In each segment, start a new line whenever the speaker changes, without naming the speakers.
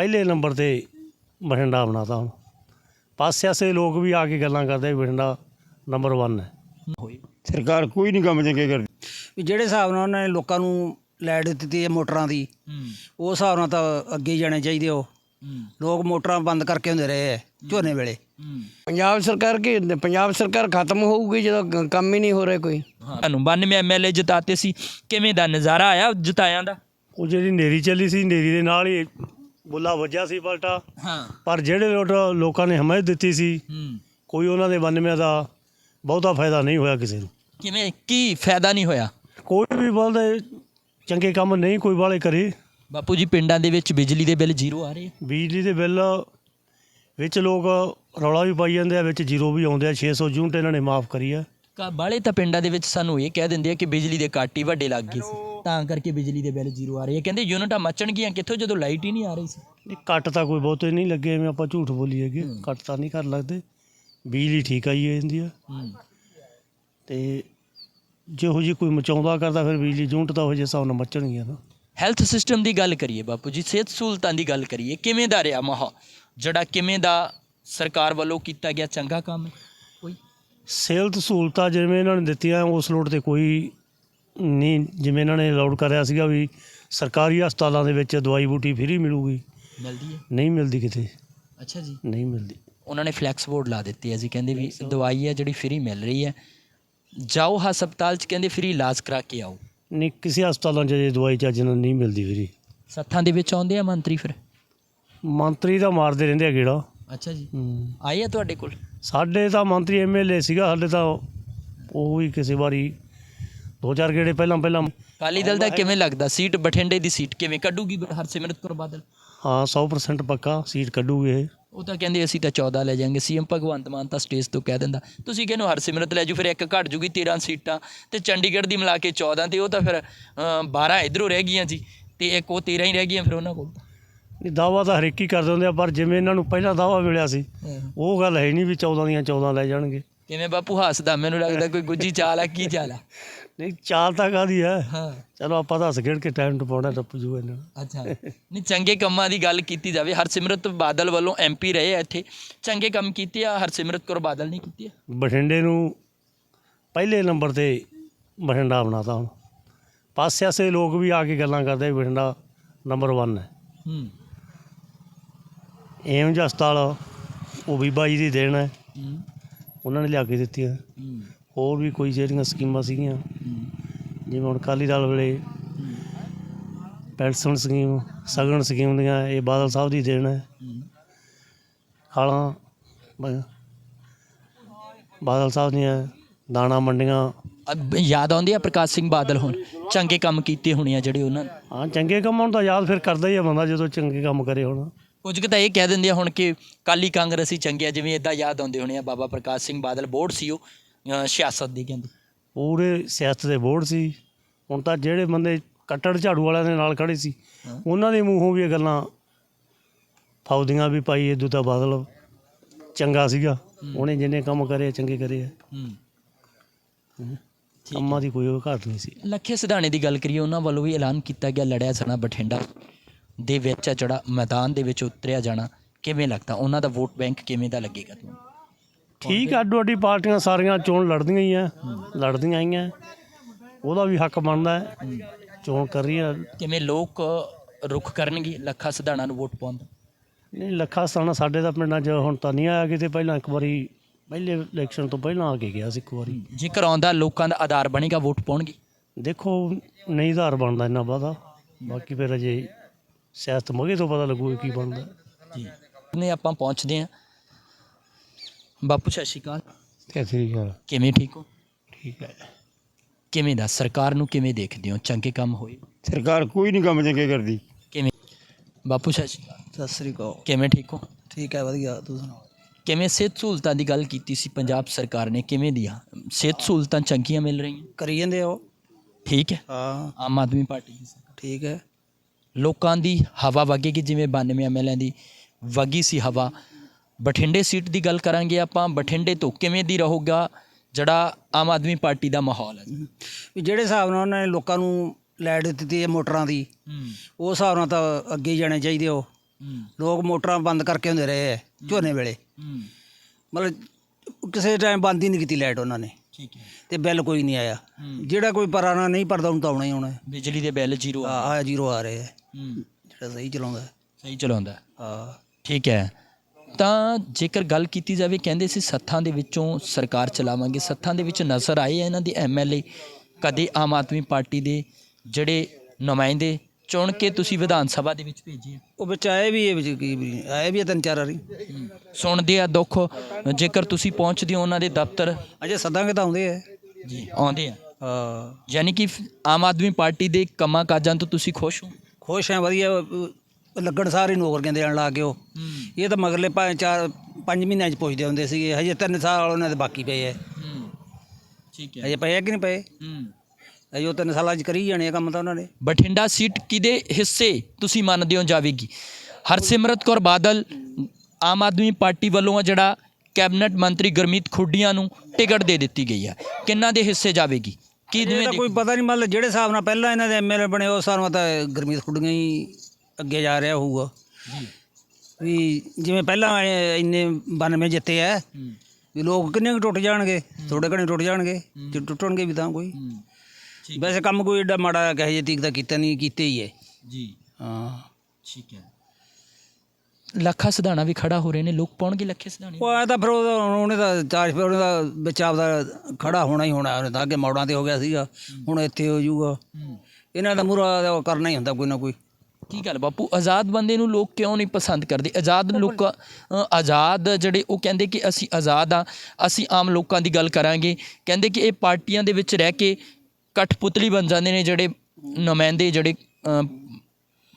ਪਹਿਲੇ ਨੰਬਰ ਤੇ ਬਠਿੰਡਾ ਬਣਾਤਾ ਹੁਣ। ਪਾਸੇ ਆਸੇ ਲੋਕ ਵੀ ਆ ਕੇ ਗੱਲਾਂ ਕਰਦੇ ਵੀ ਬਠਿੰਡਾ ਨੰਬਰ 1 ਹੈ।
ਸਰਕਾਰ ਕੋਈ ਨਹੀਂ ਕੰਮ ਚੰਗੇ ਕਰਦੀ।
ਵੀ ਜਿਹੜੇ ਹਿਸਾਬ ਨਾਲ ਉਹਨਾਂ ਨੇ ਲੋਕਾਂ ਨੂੰ ਲਾਈਟ ਦਿੱਤੀ ਹੈ ਮੋਟਰਾਂ ਦੀ ਉਹ ਹਿਸਾਬ ਨਾਲ ਤਾਂ ਅੱਗੇ ਹੀ ਜਾਣੇ ਚਾਹੀਦੇ ਉਹ।
ਹੂੰ।
ਲੋਕ ਮੋਟਰਾਂ ਬੰਦ ਕਰਕੇ ਹੁੰਦੇ ਰਹੇ ਹੈ ਝੋਨੇ ਵੇਲੇ।
ਪੰਜਾਬ ਸਰਕਾਰ ਕੀ ਪੰਜਾਬ ਸਰਕਾਰ ਖਤਮ ਹੋਊਗੀ ਜਦੋਂ ਕੰਮ ਹੀ ਨਹੀਂ ਹੋ ਰਿਹਾ ਕੋਈ।
ਤੁਹਾਨੂੰ 92 ਐਮਐਲਏ ਜਿਤਾਤੇ ਸੀ। ਕਿਵੇਂ ਦਾ ਨਜ਼ਾਰਾ ਆਇਆ ਜਿਤਾਇਆਂ ਦਾ?
ਉਹ ਜਿਹੜੀ ਨੇਰੀ ਚੱਲੀ ਸੀ ਨੇਰੀ ਦੇ ਨਾਲ ਹੀ ਬੁੱਲਾ ਵੱਜਿਆ ਸੀ ਪਲਟਾ।
ਹਾਂ।
ਪਰ ਜਿਹੜੇ ਲੋਟ ਲੋਕਾਂ ਨੇ ਹਮਾਇਤ ਦਿੱਤੀ ਸੀ
ਹੂੰ।
ਕੋਈ ਉਹਨਾਂ ਦੇ 92 ਦਾ ਬਹੁਤਾ ਫਾਇਦਾ ਨਹੀਂ ਹੋਇਆ ਕਿਸੇ ਨੂੰ।
ਕਿਵੇਂ? ਕੀ ਫਾਇਦਾ ਨਹੀਂ ਹੋਇਆ?
ਕੋਈ ਵੀ ਬੋਲਦੇ ਚੰਗੇ ਕੰਮ ਨਹੀਂ ਕੋਈ ਵਾਲੇ ਕਰੇ।
ਬਾਪੂ ਜੀ ਪਿੰਡਾਂ ਦੇ ਵਿੱਚ ਬਿਜਲੀ ਦੇ ਬਿੱਲ ਜ਼ੀਰੋ ਆ ਰਹੇ ਆ।
ਬਿਜਲੀ ਦੇ ਬਿੱਲ ਵਿੱਚ ਲੋਕ ਰੌਲਾ ਵੀ ਪਾਈ ਜਾਂਦੇ ਆ ਵਿੱਚ ਜ਼ੀਰੋ ਵੀ ਆਉਂਦੇ ਆ। 600 ਯੂਨਿਟ ਇਹਨਾਂ ਨੇ ਮਾਫ ਕਰੀ ਆ।
ਕਾ ਬਾਲੇ ਤਾਂ ਪਿੰਡਾਂ ਦੇ ਵਿੱਚ ਸਾਨੂੰ ਇਹ ਕਹਿ ਦਿੰਦੇ ਆ ਕਿ ਬਿਜਲੀ ਦੇ ਕੱਟ ਹੀ ਵੱਡੇ ਲੱਗ ਗਏ ਸੀ। ਤਾਂ ਕਰਕੇ ਬਿਜਲੀ ਦੇ ਬਿੱਲ ਜ਼ੀਰੋ ਆ ਰਹੇ ਆ। ਕਹਿੰਦੇ ਯੂਨਿਟਾਂ ਮੱਚਣਗੀਆਂ ਕਿੱਥੋਂ ਜਦੋਂ ਲਾਈਟ ਹੀ ਨਹੀਂ ਆ ਰਹੀ ਸੀ।
ਨਹੀਂ ਕੱਟ ਤਾਂ ਕੋਈ ਬਹੁਤੇ ਨਹੀਂ ਲੱਗੇ ਐਵੇਂ ਆਪਾਂ ਝੂਠ ਬੋਲੀਏਗੇ ਕੱਟ ਤਾਂ ਨਹੀਂ ਕਰ ਲੱਗਦੇ। ਬਿਜਲੀ ਠੀਕ ਆਈ ਜਾਂਦੀ ਆ।
ਹੂੰ।
ਤੇ ਜਿਹੋ ਜੀ ਕੋਈ ਮਚਾਉਂਦਾ ਕਰਦਾ ਫਿਰ ਬਿਜਲੀ ਯੂਨਿਟ ਤਾਂ ਉਹ ਜਿਹੇ ਹਿਸਾਬ ਨਾਲ ਮੱਚਣਗੀਆਂ ਨਾ
ਹੈਲਥ ਸਿਸਟਮ ਦੀ ਗੱਲ ਕਰੀਏ ਬਾਪੂ ਜੀ ਸਿਹਤ ਸਹੂਲਤਾਂ ਦੀ ਗੱਲ ਕਰੀਏ ਕਿਵੇਂ ਦਾ ਰਿਹਾ ਮਾਹੌਲ? ਜਿਹੜਾ ਕਿਵੇਂ ਦਾ ਸਰਕਾਰ ਵੱਲੋਂ ਕੀਤਾ ਗਿਆ ਚੰਗਾ ਕੰਮ ਹੈ? ਕੋਈ?
ਸਿਹਤ ਸਹੂਲਤਾਂ ਜਿਵੇਂ ਇਹਨਾਂ ਨੇ ਦਿੱਤੀਆਂ ਉਸ ਲੋਟ ਤੇ ਕੋਈ ਨਹੀਂ ਜਿਵੇਂ ਇਹਨਾਂ ਨੇ ਅਲਾਉਡ ਕਰਿਆ ਸੀਗਾ ਵੀ ਸਰਕਾਰੀ ਹਸਪਤਾਲਾਂ ਦੇ ਵਿੱਚ ਦਵਾਈ ਬੂਟੀ ਫ੍ਰੀ ਮਿਲੂਗੀ।
ਮਿਲਦੀ ਹੈ?
ਨਹੀਂ ਮਿਲਦੀ ਕਿਤੇ।
ਅੱਛਾ ਜੀ।
ਨਹੀਂ ਮਿਲਦੀ।
ਉਹਨਾਂ ਨੇ ਫਲੈਕਸ ਬੋਰਡ ਲਾ ਦਿੱਤੀ ਹੈ ਜੀ ਕਹਿੰਦੇ ਵੀ ਦਵਾਈ ਹੈ ਜਿਹੜੀ ਫ੍ਰੀ ਮਿਲ ਰਹੀ ਹੈ। ਜਾਓ ਹਸਪਤਾਲ 'ਚ ਕਹਿੰਦੇ ਫ੍ਰੀ ਇਲਾਜ ਕਰਾ ਕੇ ਆਓ।
ਨਹੀਂ ਕਿਸੇ ਹਸਪਤਾਲਾਂ 'ਚ ਜੇ ਦਵਾਈ ਚੱਜ ਨਾਲ ਨਹੀਂ ਮਿਲਦੀ ਫ੍ਰੀ
ਸੱਥਾਂ ਦੇ ਵਿੱਚ ਆਉਂਦੇ ਆ ਮੰਤਰੀ ਫਿਰ?
ਮੰਤਰੀ ਤਾਂ ਮਾਰਦੇ ਰਹਿੰਦੇ ਆ ਗੇੜਾ।
ਅੱਛਾ ਜੀ।
ਹੂੰ।
ਆਏ ਆ ਤੁਹਾਡੇ ਕੋਲ?
ਸਾਡੇ ਤਾਂ ਮੰਤਰੀ ਐਮਐਲਏ ਸੀਗਾ ਸਾਡੇ ਤਾਂ ਉਹ ਵੀ ਕਿਸੇ ਵਾਰੀ ਦੋ ਚਾਰ ਗੇੜੇ ਪਹਿਲਾਂ ਪਹਿਲਾਂ
ਅਕਾਲੀ ਦਲ ਦਾ ਕਿਵੇਂ ਲੱਗਦਾ? ਸੀਟ ਬਠਿੰਡੇ ਦੀ ਸੀਟ ਕਿਵੇਂ ਕੱਢੂਗੀ ਹਰਸਿਮਰਤ ਕੌਰ ਬਾਦਲ?
ਹਾਂ 100% ਪੱਕਾ ਸੀਟ ਕੱਢੂਗੇ ਇਹ।
ਉਹ ਤਾਂ ਕਹਿੰਦੇ ਅਸੀਂ ਤਾਂ 14 ਲੈ ਜਾਾਂਗੇ। ਸੀਐਮ ਭਗਵੰਤ ਮਾਨ ਤਾਂ ਸਟੇਜ ਤੋਂ ਕਹਿ ਦਿੰਦਾ। ਤੁਸੀਂ ਕਹਿੰਦੇ ਹੋ ਹਰਸਿਮਰਤ ਲੈ ਜੂ ਫਿਰ ਇੱਕ ਘਟ ਜੂਗੀ 13 ਸੀਟਾਂ। ਤੇ ਚੰਡੀਗੜ੍ਹ ਦੀ ਮਿਲਾ ਕੇ 14 ਤੇ ਉਹ ਤਾਂ ਫਿਰ ਅ, 12 ਇਧਰੋਂ ਰਹਿ ਗਈਆਂ ਜੀ। ਤੇ ਇੱਕ ਉਹ 13 ਹੀ ਰਹਿ ਗਈਆਂ ਫਿਰ ਉਹਨਾਂ ਕੋਲ।
ਨਹੀਂ ਦਾਵਾ ਤਾਂ ਹਰੇਕ ਹੀ ਕਰ ਦਿੰਦੇ ਆ ਪਰ ਜਿਵੇਂ ਇਹਨਾਂ ਨੂੰ ਪਹਿਲਾਂ ਦਾਵਾ ਮਿਲਿਆ ਸੀ ਉਹ ਗੱਲ ਹੈ ਨਹੀਂ ਵੀ 14 ਦੀਆਂ 14 ਲੈ ਜਾਣਗੇ।
ਕਿਵੇਂ ਬਾਪੂ ਹੱਸਦਾ? ਮੈਨੂੰ ਲੱਗਦਾ ਕੋਈ ਗੁੱਜੀ ਚਾਲ ਆ ਕੀ ਚਾਲ ਆ?
ਨਹੀਂ ਚਾਲ ਤਾਂ ਕਾਦੀ ਹੈ
ਹਾਂ।
ਚਲੋ ਆਪਾਂ ਤਾਂ ਹੱਸ ਖੇਡ ਕੇ ਟਾਈਮ ਟਪਾਉਣਾ ਟੱਪ ਜੂ ਇਹਨਾਂ। ਨੂੰ
ਅੱਛਾ। ਨਹੀਂ ਚੰਗੇ ਕੰਮਾਂ ਦੀ ਗੱਲ ਕੀਤੀ ਜਾਵੇ। ਹਰਸਿਮਰਤ ਬਾਦਲ ਵੱਲੋਂ ਐਮਪੀ ਰਹੇ ਆ ਇੱਥੇ। ਚੰਗੇ ਕੰਮ ਕੀਤੇ ਆ ਹਰਸਿਮਰਤ ਕੌਰ ਬਾਦਲ ਨੇ ਕੀਤੇ ਆ?
ਬਠਿੰਡੇ ਨੂੰ ਪਹਿਲੇ ਨੰਬਰ ਤੇ ਬਠਿੰਡਾ ਬਣਾਤਾ ਹੁਣ। ਪਾਸੇ ਆਸੇ ਲੋਕ ਵੀ ਆ ਕੇ ਗੱਲਾਂ ਕਰਦੇ ਬਠਿੰਡਾ ਨੰਬਰ 1 ਹੈ।
ਹੂੰ।
ਏਮਜ ਹਸਪਤਾਲ ਉਹ ਵੀ ਬਾਈ ਦੀ ਦੇਣ ਹੈ।
ਹੂੰ।
ਉਹਨਾਂ ਨੇ ਲਿਆ ਕੇ ਦਿੱਤੀਆਂ ਹੋਰ ਵੀ ਕੋਈ ਜਿਹੜੀਆਂ ਸਕੀਮਾਂ ਸੀਗੀਆਂ ਜਿਵੇਂ ਹੁਣ ਅਕਾਲੀ ਦਲ ਵੇਲੇ ਪੈਨਸ਼ਨ ਸਕੀਮ ਸਗਨ ਸਕੀਮ ਦੀਆਂ ਇਹ ਬਾਦਲ ਸਾਹਿਬ ਦੀ ਦੇਣ ਹੈ।
ਹੂੰ
ਖਾਲਾਂ ਬ- ਬਾਦਲ ਸਾਹਿਬ ਦੀਆਂ ਦਾਣਾ ਮੰਡੀਆਂ।
ਯਾਦ ਆਉਂਦੀ ਆ ਪ੍ਰਕਾਸ਼ ਸਿੰਘ ਬਾਦਲ ਹੁਣ? ਚੰਗੇ ਕੰਮ ਕੀਤੇ ਹੋਣੇ ਆ ਜਿਹੜੇ ਉਹਨਾਂ
ਹਾਂ ਚੰਗੇ ਕੰਮਾਂ ਨੂੰ ਤਾਂ ਯਾਦ ਫਿਰ ਕਰਦਾ ਹੀ ਆ ਬੰਦਾ ਜਦੋਂ ਚੰਗੇ ਕੰਮ ਕਰੇ ਹੁਣ।
ਕੁਝ ਕੁ ਤਾਂ ਇਹ ਕਹਿ ਦਿੰਦੇ ਆ ਹੁਣ ਕਿ ਕਾਲੀ ਕਾਂਗਰਸੀ ਚੰਗੇ ਆ ਜਿਵੇਂ ਇਦਾਂ ਯਾਦ ਆਉਂਦੇ ਹੋਣੇ ਆ ਬਾਬਾ ਪ੍ਰਕਾਸ਼ ਸਿੰਘ ਬਾਦਲ ਬੋਰਡ ਸੀ ਉਹ ਅ, ਸਿਆਸਤ ਦੀ ਕਹਿੰਦੇ।
ਪੂਰੇ ਸਿਆਸਤ ਦੇ ਬੋਰਡ ਸੀ। ਹੁਣ ਤਾਂ ਜਿਹੜੇ ਬੰਦੇ ਕੱਟੜ ਝਾੜੂ ਵਾਲਿਆਂ ਦੇ ਨਾਲ ਖੜੇ ਸੀ
ਹਾਂ।
ਉਹਨਾਂ ਦੇ ਮੂੰਹੋਂ ਵੀ ਇਹ ਗੱਲਾਂ ਫੌਦੀਆਂ ਵੀ ਪਾਈ ਇਦੋਂ ਤਾਂ ਬਾਦਲ ਚੰਗਾ ਸੀਗਾ। ਉਹਨੇ ਜਿੰਨੇ ਕੰਮ ਕਰੇ ਚੰਗੇ ਕਰੇ ਆ।
ਹੂੰ।
ਕੰਮਾਂ ਦੀ ਕੋਈ ਘਾਟ ਨਹੀਂ ਸੀ।
ਲੱਖੇ ਸਿਧਾਣੇ ਦੀ ਗੱਲ ਕਰੀਏ ਉਹਨਾਂ ਵੱਲੋਂ ਵੀ ਐਲਾਨ ਕੀਤਾ ਗਿਆ ਲੜਿਆ ਜਾਣਾ ਬਠਿੰਡਾ। ਦੇ ਵਿੱਚ ਆ ਜਿਹੜਾ ਮੈਦਾਨ ਦੇ ਵਿੱਚ ਉਤਰਿਆ ਜਾਣਾ ਕਿਵੇਂ ਲੱਗਦਾ? ਉਹਨਾਂ ਦਾ ਵੋਟ ਬੈਂਕ ਕਿਵੇਂ ਦਾ ਲੱਗੇਗਾ ਤੁਹਾਨੂੰ?
ਠੀਕ ਆ, ਅੱਡੋ ਅੱਡੀ ਪਾਰਟੀਆਂ ਸਾਰੀਆਂ ਚੋਣ ਲੜਦੀਆਂ ਹੀ ਆ ਲੜਦੀਆਂ ਆਈਆਂ ਉਹਦਾ ਵੀ ਹੱਕ ਬਣਦਾ ਹੈ। ਚੋਣ ਕਰ ਰਹੀਆਂ
ਕਿਵੇਂ ਲੋਕ ਰੁਖ ਕਰਨਗੇ ਲੱਖਾ ਸਿਧਾਣਾ ਨੂੰ ਵੋਟ ਪਾਉਣ ਦਾ?
ਨਹੀਂ ਲੱਖਾ ਸਾਣਾ ਸਾਡੇ ਤਾਂ ਪਿੰਡਾਂ 'ਚ ਹੁਣ ਤਾਂ ਨਹੀਂ ਆਇਆ ਕਿਤੇ। ਪਹਿਲਾਂ ਇੱਕ ਵਾਰੀ ਪਹਿਲੇ ਇਲੈਕਸ਼ਨ ਤੋਂ ਪਹਿਲਾਂ ਆ ਕੇ ਗਿਆ ਸੀ ਇੱਕ ਵਾਰੀ।
ਜੇਕਰ ਆਉਂਦਾ ਲੋਕਾਂ ਦਾ ਆਧਾਰ ਬਣੇਗਾ ਵੋਟ ਪਾਉਣਗੇ?
ਦੇਖੋ ਨਹੀਂ ਆਧਾਰ ਬਣਦਾ ਇੰਨਾ ਵਾਦਾ। ਬਾਕੀ ਫਿਰ ਅਜੇ ਸਿਆਸਤ ਮਗੇ ਤੋਂ ਪਤਾ ਲੱਗੂ ਕੀ ਬਣਦਾ।
ਜੀ। ਨੇ ਆਪਾਂ ਪਹੁੰਚਦੇ ਹਾਂ। ਬਾਪੂ ਸਤਿ ਸ਼੍ਰੀ ਅਕਾਲ।
ਠੀਕ ਹੈ
ਕਿਵੇਂ ਠੀਕ ਹੋ?
ਠੀਕ ਹੈ।
ਕਿਵੇਂ ਦਾ? ਸਰਕਾਰ ਨੂੰ ਕਿਵੇਂ ਦੇਖਦੇ ਹੋ? ਚੰਗੇ ਕੰਮ ਹੋਏ?
ਸਰਕਾਰ ਕੋਈ ਨਹੀਂ ਕੰਮ ਚੰਗੇ ਕਰਦੀ।
ਕਿਵੇਂ? ਬਾਪੂ ਸਤਿ ਸ਼੍ਰੀ ਅਕਾਲ।
ਸਤਿ ਸ੍ਰੀ ਅਕਾਲ।
ਕਿਵੇਂ ਠੀਕ ਹੋ?
ਠੀਕ ਹੈ ਵਧੀਆ। ਤੂੰ ਸੁਣਾ
ਕਿਵੇਂ ਸਿਹਤ ਸਹੂਲਤਾਂ ਦੀ ਗੱਲ ਕੀਤੀ ਸੀ ਪੰਜਾਬ ਸਰਕਾਰ ਨੇ? ਕਿਵੇਂ ਦੀਆਂ? ਸਿਹਤ ਸਹੂਲਤਾਂ ਚੰਗੀਆਂ ਮਿਲ ਰਹੀਆਂ?
ਕਰੀ ਜਾਂਦੇ ਆ ਉਹ।
ਠੀਕ ਹੈ।
ਹਾਂ।
ਆਮ ਆਦਮੀ ਪਾਰਟੀ ਦੀ ਸਰਕਾਰ।
ਠੀਕ ਹੈ।
ਲੋਕਾਂ ਦੀ ਹਵਾ ਵਗੇਗੀ ਜਿਵੇਂ 92 ਐਮਐਲਏ ਦੀ ਵਗੀ ਸੀ ਹਵਾ। ਬਠਿੰਡੇ ਸੀਟ ਦੀ ਗੱਲ ਕਰਾਂਗੇ ਆਪਾਂ। ਬਠਿੰਡੇ ਤੋਂ ਕਿਵੇਂ ਦੀ ਰਹੂਗਾ? ਜਿਹੜਾ ਆਮ ਆਦਮੀ ਪਾਰਟੀ ਦਾ ਮਾਹੌਲ ਹੈ
ਵੀ ਜਿਹੜੇ ਹਿਸਾਬ ਨਾਲ ਉਹਨਾਂ ਨੇ ਲੋਕਾਂ ਨੂੰ ਲਾਈਟ ਦਿੱਤੀ ਹੈ ਮੋਟਰਾਂ ਦੀ
ਹੂੰ।
ਉਹ ਹਿਸਾਬ ਨਾਲ ਤਾਂ ਅੱਗੇ ਹੀ ਜਾਣੇ ਚਾਹੀਦੇ ਉਹ। ਲੋਕ ਮੋਟਰਾਂ ਬੰਦ ਕਰਕੇ ਹੁੰਦੇ ਰਹੇ ਐ ਝੋਨੇ ਵੇਲੇ। ਮਤਲਬ ਕਿਸੇ ਟਾਈਮ ਬੰਦ ਹੀ ਨਹੀਂ ਕੀਤੀ ਲਾਈਟ ਉਹਨਾਂ ਨੇ।
ਠੀਕ ਹੈ।
ਤੇ ਬਿੱਲ ਕੋਈ ਨਹੀਂ ਆਇਆ। ਜਿਹੜਾ ਕੋਈ ਪਰਾਣਾ ਨਹੀਂ ਭਰਦਾ ਉਹਨੂੰ ਤਾਂ ਆਉਣਾ ਹੀ ਆਉਣਾ
ਬਿਜਲੀ ਦੇ ਬਿੱਲ ਜ਼ੀਰੋ
ਆ ਆ ਜ਼ੀਰੋ ਆ ਰਹੇ ਐ
ਹੂੰ।
ਜਿਹੜਾ ਸਹੀ ਚਲਾਉਂਦਾ।
ਸਹੀ ਚਲਾਉਂਦਾ।
ਆ
ਠੀਕ ਹੈ। ਤਾਂ ਜੇਕਰ ਗੱਲ ਕੀਤੀ ਜਾਵੇ ਕਹਿੰਦੇ ਸੀ ਸੱਥਾਂ ਦੇ ਵਿੱਚੋਂ ਸਰਕਾਰ ਚਲਾਵਾਂਗੇ ਸੱਥਾਂ ਦੇ ਵਿੱਚ ਨਜ਼ਰ ਆਏ ਆ ਇਹਨਾਂ ਦੇ ਐਮਐਲਏ ਕਦੇ ਆਮ ਆਦਮੀ ਪਾਰਟੀ ਦੇ ਜਿਹੜੇ ਨੁਮਾਇੰਦੇ ਚੁਣ ਕੇ ਤੁਸੀਂ ਵਿਧਾਨ ਸਭਾ ਦੇ ਵਿੱਚ ਭੇਜੇ ਆ?
ਉਹ ਵਿੱਚ ਆਏ ਵੀ ਇਹ ਵਿੱਚ ਕੀ ਵੀ ਆਏ ਵੀ ਆ ਤਿੰਨ ਚਾਰ ਵਾਰੀ।
ਸੁਣਦੇ ਆ ਦੁੱਖ ਜੇਕਰ ਤੁਸੀਂ ਪਹੁੰਚਦੇ ਹੋ ਉਹਨਾਂ ਦੇ ਦਫ਼ਤਰ।
ਅਜੇ ਸੱਦਾਂਗੇ ਤਾਂ ਆਉਂਦੇ ਐ
ਜੀ ਆਉਂਦੇ ਆ।
ਹਾਂ।
ਯਾਨੀ ਕਿ ਆਮ ਆਦਮੀ ਪਾਰਟੀ ਦੇ ਕੰਮਾਂ ਕਾਜਾਂ ਤੋਂ ਤੁਸੀਂ ਖੁਸ਼ ਹੋ?
ਖੁਸ਼ ਆ ਵਧੀਆ ਅਹ ਲੱਗਣ ਸਾਰੇ ਨੌਕਰੀਆਂ ਦੇਣ ਲੱਗ ਗਏ ਉਹ। ਇਹ ਤਾਂ ਮਗਰਲੇ ਪੰਜ ਚਾਰ ਪੰਜ ਮਹੀਨਿਆਂ ਚ ਪੁੱਛਦੇ ਹੁੰਦੇ ਸੀਗੇ ਹਜੇ ਤਿੰਨ ਸਾਲ ਉਹਨਾਂ ਦੇ ਬਾਕੀ ਪਏ ਐ।
ਠੀਕ
ਹਜੇ ਪਏ ਆ ਕਿ ਨਹੀਂ ਪਏ? ਅਜੇ ਉਹ ਤਿੰਨ ਸਾਲਾਂ ਚ ਕਰੀ ਜਾਣੇ ਆ ਕੰਮ ਤਾਂ ਉਹਨਾਂ ਨੇ।
ਬਠਿੰਡਾ ਸੀਟ ਕਿਹਦੇ ਹਿੱਸੇ ਤੁਸੀਂ ਮੰਨਦੇ ਹੋ ਜਾਵੇਗੀ? ਹਰਸਿਮਰਤ ਕੌਰ ਬਾਦਲ ਆਮ ਆਦਮੀ ਪਾਰਟੀ ਵੱਲੋਂ ਆ ਜਿਹੜਾ ਕੈਬਨਿਟ ਮੰਤਰੀ ਗੁਰਮੀਤ ਖੁੱਡੀਆਂ ਨੂੰ ਟਿਕਟ ਦੇ ਦਿੱਤੀ ਗਈ ਹੈ ਕਿੰਨਾਂ ਦੇ ਹਿੱਸੇ ਜਾਵੇਗੀ? ਕੀ ਜਿਵੇਂ
ਤਾਂ ਕੋਈ ਪਤਾ ਨਹੀਂ ਮਤਲਬ ਜਿਹੜੇ ਹਿਸਾਬ ਨਾਲ ਪਹਿਲਾਂ ਇਹਨਾਂ ਦੇ ਐਮਐਲਏ ਬਣੇ ਉਸ ਹਿਸਾਬ ਨਾਲ ਤਾਂ ਗੁਰਮੀਤ ਖੁੱਡੀਆਂ ਹੀ ਅੱਗੇ ਜਾ ਰਿਹਾ ਹੋਊਗਾ। ਵੀ ਜਿਵੇਂ ਪਹਿਲਾਂ ਇੰਨੇ 92 ਜਿੱਤੇ ਐ ਵੀ ਲੋਕ ਕਿੰਨੇ ਕੁ ਟੁੱਟ ਜਾਣਗੇ? ਥੋੜੇ ਘਣੇ ਟੁੱਟ ਜਾਣਗੇ ਜੇ ਟੁੱਟਣਗੇ ਵੀ ਤਾਂ ਕੋਈ। ਵੈਸੇ ਕੰਮ ਕੋਈ ਏਡਾ ਮਾੜਾ ਕਹੇ ਜੇ ਤੀਕ ਦਾ ਕੀਤਾ ਨਹੀਂ ਕੀਤੇ ਹੀ ਹੈ
ਜੀ।
ਹਾਂ।
ਠੀਕ ਹੈ। ਲੱਖਾ ਸਿਧਾਣਾ ਵੀ ਖੜਾ ਹੋ ਰਹੇ ਨੇ ਲੋਕ ਪਾਉਣਗੇ ਲੱਖੇ ਸਿਧਾਣੇ?
ਉਹ ਆ ਤਾਂ ਫਿਰ ਉਹਦਾ- ਉਹਨੇ ਤਾਂ ਚਾਰਜ ਫਿਰ ਉਹਨੇ ਦਾ ਵਿੱਚ ਆਪਦਾ ਖੜਾ ਹੋਣਾ ਹੀ ਹੋਣਾ ਉਹਨੇ ਤਾਂ ਅੱਗੇ ਮੌੜਾਂ ਤੇ ਹੋ ਗਿਆ ਸੀਗਾ ਹੁਣ ਇੱਥੇ ਹੋ ਜਾਊਗਾ। ਇਹਨਾਂ ਦਾ ਮੂਰਾ ਕਰਨਾ ਹੀ ਹੁੰਦਾ ਕੋਈ ਨਾ ਕੋਈ।
ਕੀ ਗੱਲ ਬਾਪੂ ਆਜ਼ਾਦ ਬੰਦੇ ਨੂੰ ਲੋਕ ਕਿਉਂ ਨਹੀਂ ਪਸੰਦ ਕਰਦੇ? ਆਜ਼ਾਦ ਲੋਕ ਆਜ਼ਾਦ ਜਿਹੜੇ ਉਹ ਕਹਿੰਦੇ ਕਿ ਅਸੀਂ ਆਜ਼ਾਦ ਆ ਅਸੀਂ ਆਮ ਲੋਕਾਂ ਦੀ ਗੱਲ ਕਰਾਂਗੇ। ਕਹਿੰਦੇ ਕਿ ਇਹ ਪਾਰਟੀਆਂ ਦੇ ਵਿੱਚ ਰਹਿ ਕੇ ਕਠਪੁਤਲੀ ਬਣ ਜਾਂਦੇ ਨੇ ਜਿਹੜੇ ਨੁਮਾਇੰਦੇ ਜਿਹੜੇ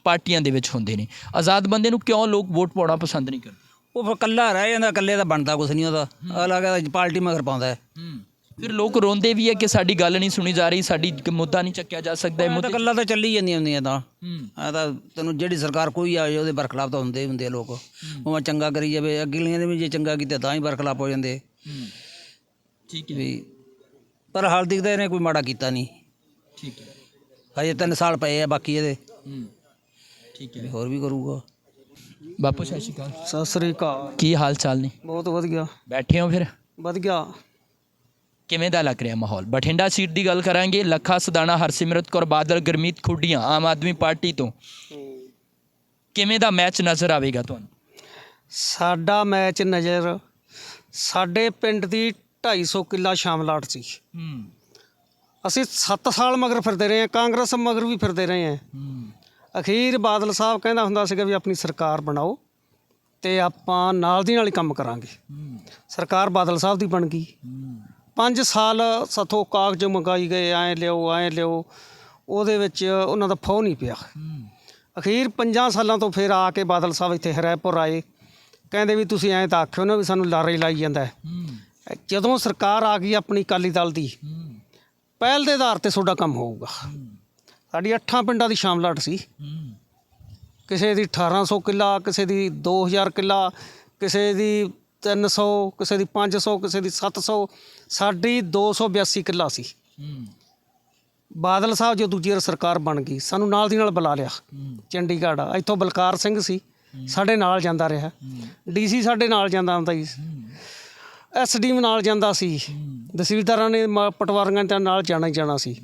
ਪਾਰਟੀਆਂ ਦੇ ਵਿੱਚ ਹੁੰਦੇ ਨੇ। ਆਜ਼ਾਦ ਬੰਦੇ ਨੂੰ ਕਿਉਂ ਲੋਕ ਵੋਟ ਪਾਉਣਾ ਪਸੰਦ ਨਹੀਂ ਕਰਦੇ?
ਉਹ ਫਿਰ ਕੱਲਾ ਰਹਿ ਜਾਂਦਾ ਕੱਲੇ ਦਾ ਬਣਦਾ ਕੁਛ ਨਹੀਂ ਉਹਦਾ। ਅਲੱਗ ਪਾਰਟੀ ਮਗਰ ਪਾਉਂਦਾ ਹੈ।
ਫਿਰ ਲੋਕ ਰੋਂਦੇ ਵੀ ਹੈ ਕਿ ਸਾਡੀ ਗੱਲ ਨਹੀਂ ਸੁਣੀ ਜਾ ਰਹੀ ਸਾਡੀ ਮੁੱਦਾ ਨਹੀਂ ਚੱਕਿਆ ਜਾ ਸਕਦਾ ਇਹ ਮੁੱਦੇ
ਗੱਲਾਂ ਤਾਂ ਚੱਲੀ ਜਾਂਦੀਆਂ ਹੁੰਦੀਆਂ ਤਾਂ। ਆ ਤਾਂ ਤੈਨੂੰ ਜਿਹੜੀ ਸਰਕਾਰ ਕੋਈ ਆ ਜਾਏ ਉਹਦੇ ਬਰਖਲਾਫ ਤਾਂ ਹੁੰਦੇ ਹੁੰਦੇ ਲੋਕ। ਉਹ ਚੰਗਾ ਕਰੀ ਜਾਵੇ ਅਗਲੀਆਂ ਨੇ ਵੀ ਜੇ ਚੰਗਾ ਕੀਤਾ ਤਾਂ ਹੀ ਬਰਖਲਾਫ ਹੋ ਜਾਂਦੇ।
ਠੀਕ ਹੈ।
ਵੀ ਪਰ ਹਾਲ ਤਾਂ ਇਹਨੇ ਕੋਈ ਮਾੜਾ ਕੀਤਾ ਨਹੀਂ।
ਠੀਕ ਹੈ।
ਹਜੇ ਤਿੰਨ ਸਾਲ ਪਏ ਆ ਬਾਕੀ ਇਹਦੇ।
ਹੂੰ। ਠੀਕ
ਵੀ ਹੋਰ ਵੀ ਕਰੂਗਾ।
ਬਾਪੂ ਸਤਿ ਸ਼੍ਰੀ ਅਕਾਲ।
ਸਤਿ ਸ੍ਰੀ ਅਕਾਲ।
ਕੀ ਹਾਲ ਚਾਲ ਨੇ?
ਬਹੁਤ ਵਧੀਆ।
ਬੈਠੇ ਹੋ ਫਿਰ?
ਵਧੀਆ।
ਕਿਵੇਂ ਦਾ ਲੱਗ ਰਿਹਾ ਮਾਹੌਲ? ਬਠਿੰਡਾ ਸੀਟ ਦੀ ਗੱਲ ਕਰਾਂਗੇ। ਲੱਖਾ ਸਦਾਣਾ ਹਰਸਿਮਰਤ ਕੌਰ ਬਾਦਲ ਗੁਰਮੀਤ ਖੁੱਡੀਆਂ ਆਮ ਆਦਮੀ ਪਾਰਟੀ ਤੋਂ। ਕਿਵੇਂ ਦਾ ਮੈਚ ਨਜ਼ਰ ਆਵੇਗਾ ਤੁਹਾਨੂੰ?
ਸਾਡਾ ਮੈਚ ਨਜ਼ਰ ਸਾਡੇ ਪਿੰਡ ਦੀ 250 ਕਿੱਲਾ ਸ਼ਾਮਲਾਟ ਸੀ।
ਹੂੰ।
ਅਸੀਂ 7 ਸਾਲ ਮਗਰ ਫਿਰਦੇ ਰਹੇ ਹਾਂ ਕਾਂਗਰਸ ਮਗਰ ਵੀ ਫਿਰਦੇ ਰਹੇ ਹਾਂ।
ਹੂੰ।
ਅਖੀਰ ਬਾਦਲ ਸਾਹਿਬ ਕਹਿੰਦਾ ਹੁੰਦਾ ਸੀਗਾ ਵੀ ਆਪਣੀ ਸਰਕਾਰ ਬਣਾਓ ਤੇ ਆਪਾਂ ਨਾਲ ਦੀ ਨਾਲ ਹੀ ਕੰਮ ਕਰਾਂਗੇ। ਸਰਕਾਰ ਬਾਦਲ ਸਾਹਿਬ ਦੀ ਬਣ ਗਈ। 5 ਸਾਲ ਸਥੋ ਕਾਗਜ਼ ਮੰਗਾਈ ਗਏ, ਐ ਲਿਓ ਐ ਲਿਓ ਉਹਦੇ ਵਿੱਚ ਉਹਨਾਂ ਦਾ ਫੋ ਨਹੀਂ ਪਿਆ। ਅਖੀਰ 5 ਸਾਲਾਂ ਤੋਂ ਫਿਰ ਆ ਕੇ ਬਾਦਲ ਸਾਹਿਬ ਇੱਥੇ ਹਰੈਪੁਰ ਆਏ। ਕਹਿੰਦੇ ਵੀ ਤੁਸੀਂ ਐਂ ਤਾਂ ਆਖਿਓ ਨਾ ਵੀ ਸਾਨੂੰ ਲਾਰੇ ਲਾਈ ਜਾਂਦਾ ਜਦੋਂ ਸਰਕਾਰ ਆ ਗਈ ਆਪਣੀ ਅਕਾਲੀ ਦਲ ਦੀ, ਪਹਿਲ ਦੇ ਆਧਾਰ ਤੇ ਤੁਹਾਡਾ ਕੰਮ ਹੋਊਗਾ। ਸਾਡੀ 8 ਪਿੰਡਾਂ ਦੀ ਸ਼ਾਮਲਾਟ ਸੀ। ਕਿਸੇ ਦੀ 1800 ਕਿੱਲਾ ਕਿਸੇ ਦੀ 2000 ਕਿੱਲਾ ਕਿਸੇ ਦੀ 300 ਕਿਸੇ ਦੀ 500 ਕਿਸੇ ਦੀ 700 ਸਾਡੀ 282 ਕਿੱਲਾ ਸੀ। ਬਾਦਲ ਸਾਹਿਬ ਜੋ ਦੂਜੀ ਵਾਰ ਸਰਕਾਰ ਬਣ ਗਈ ਸਾਨੂੰ ਨਾਲ ਦੀ ਨਾਲ ਬੁਲਾ ਲਿਆ। ਚੰਡੀਗੜ੍ਹ ਇੱਥੋਂ ਬਲਕਾਰ ਸਿੰਘ ਸੀ ਸਾਡੇ ਨਾਲ ਜਾਂਦਾ ਰਿਹਾ। ਡੀਸੀ ਸਾਡੇ ਨਾਲ ਜਾਂਦਾ ਹੁੰਦਾ ਸੀ। ਐਸਡੀਐਮ ਨਾਲ ਜਾਂਦਾ ਸੀ। ਤਹਿਸੀਲਦਾਰਾਂ ਨੇ ਪਟਵਾਰੀਆਂ ਦੇ ਨਾਲ ਜਾਣਾ ਹੀ ਜਾਣਾ ਸੀ।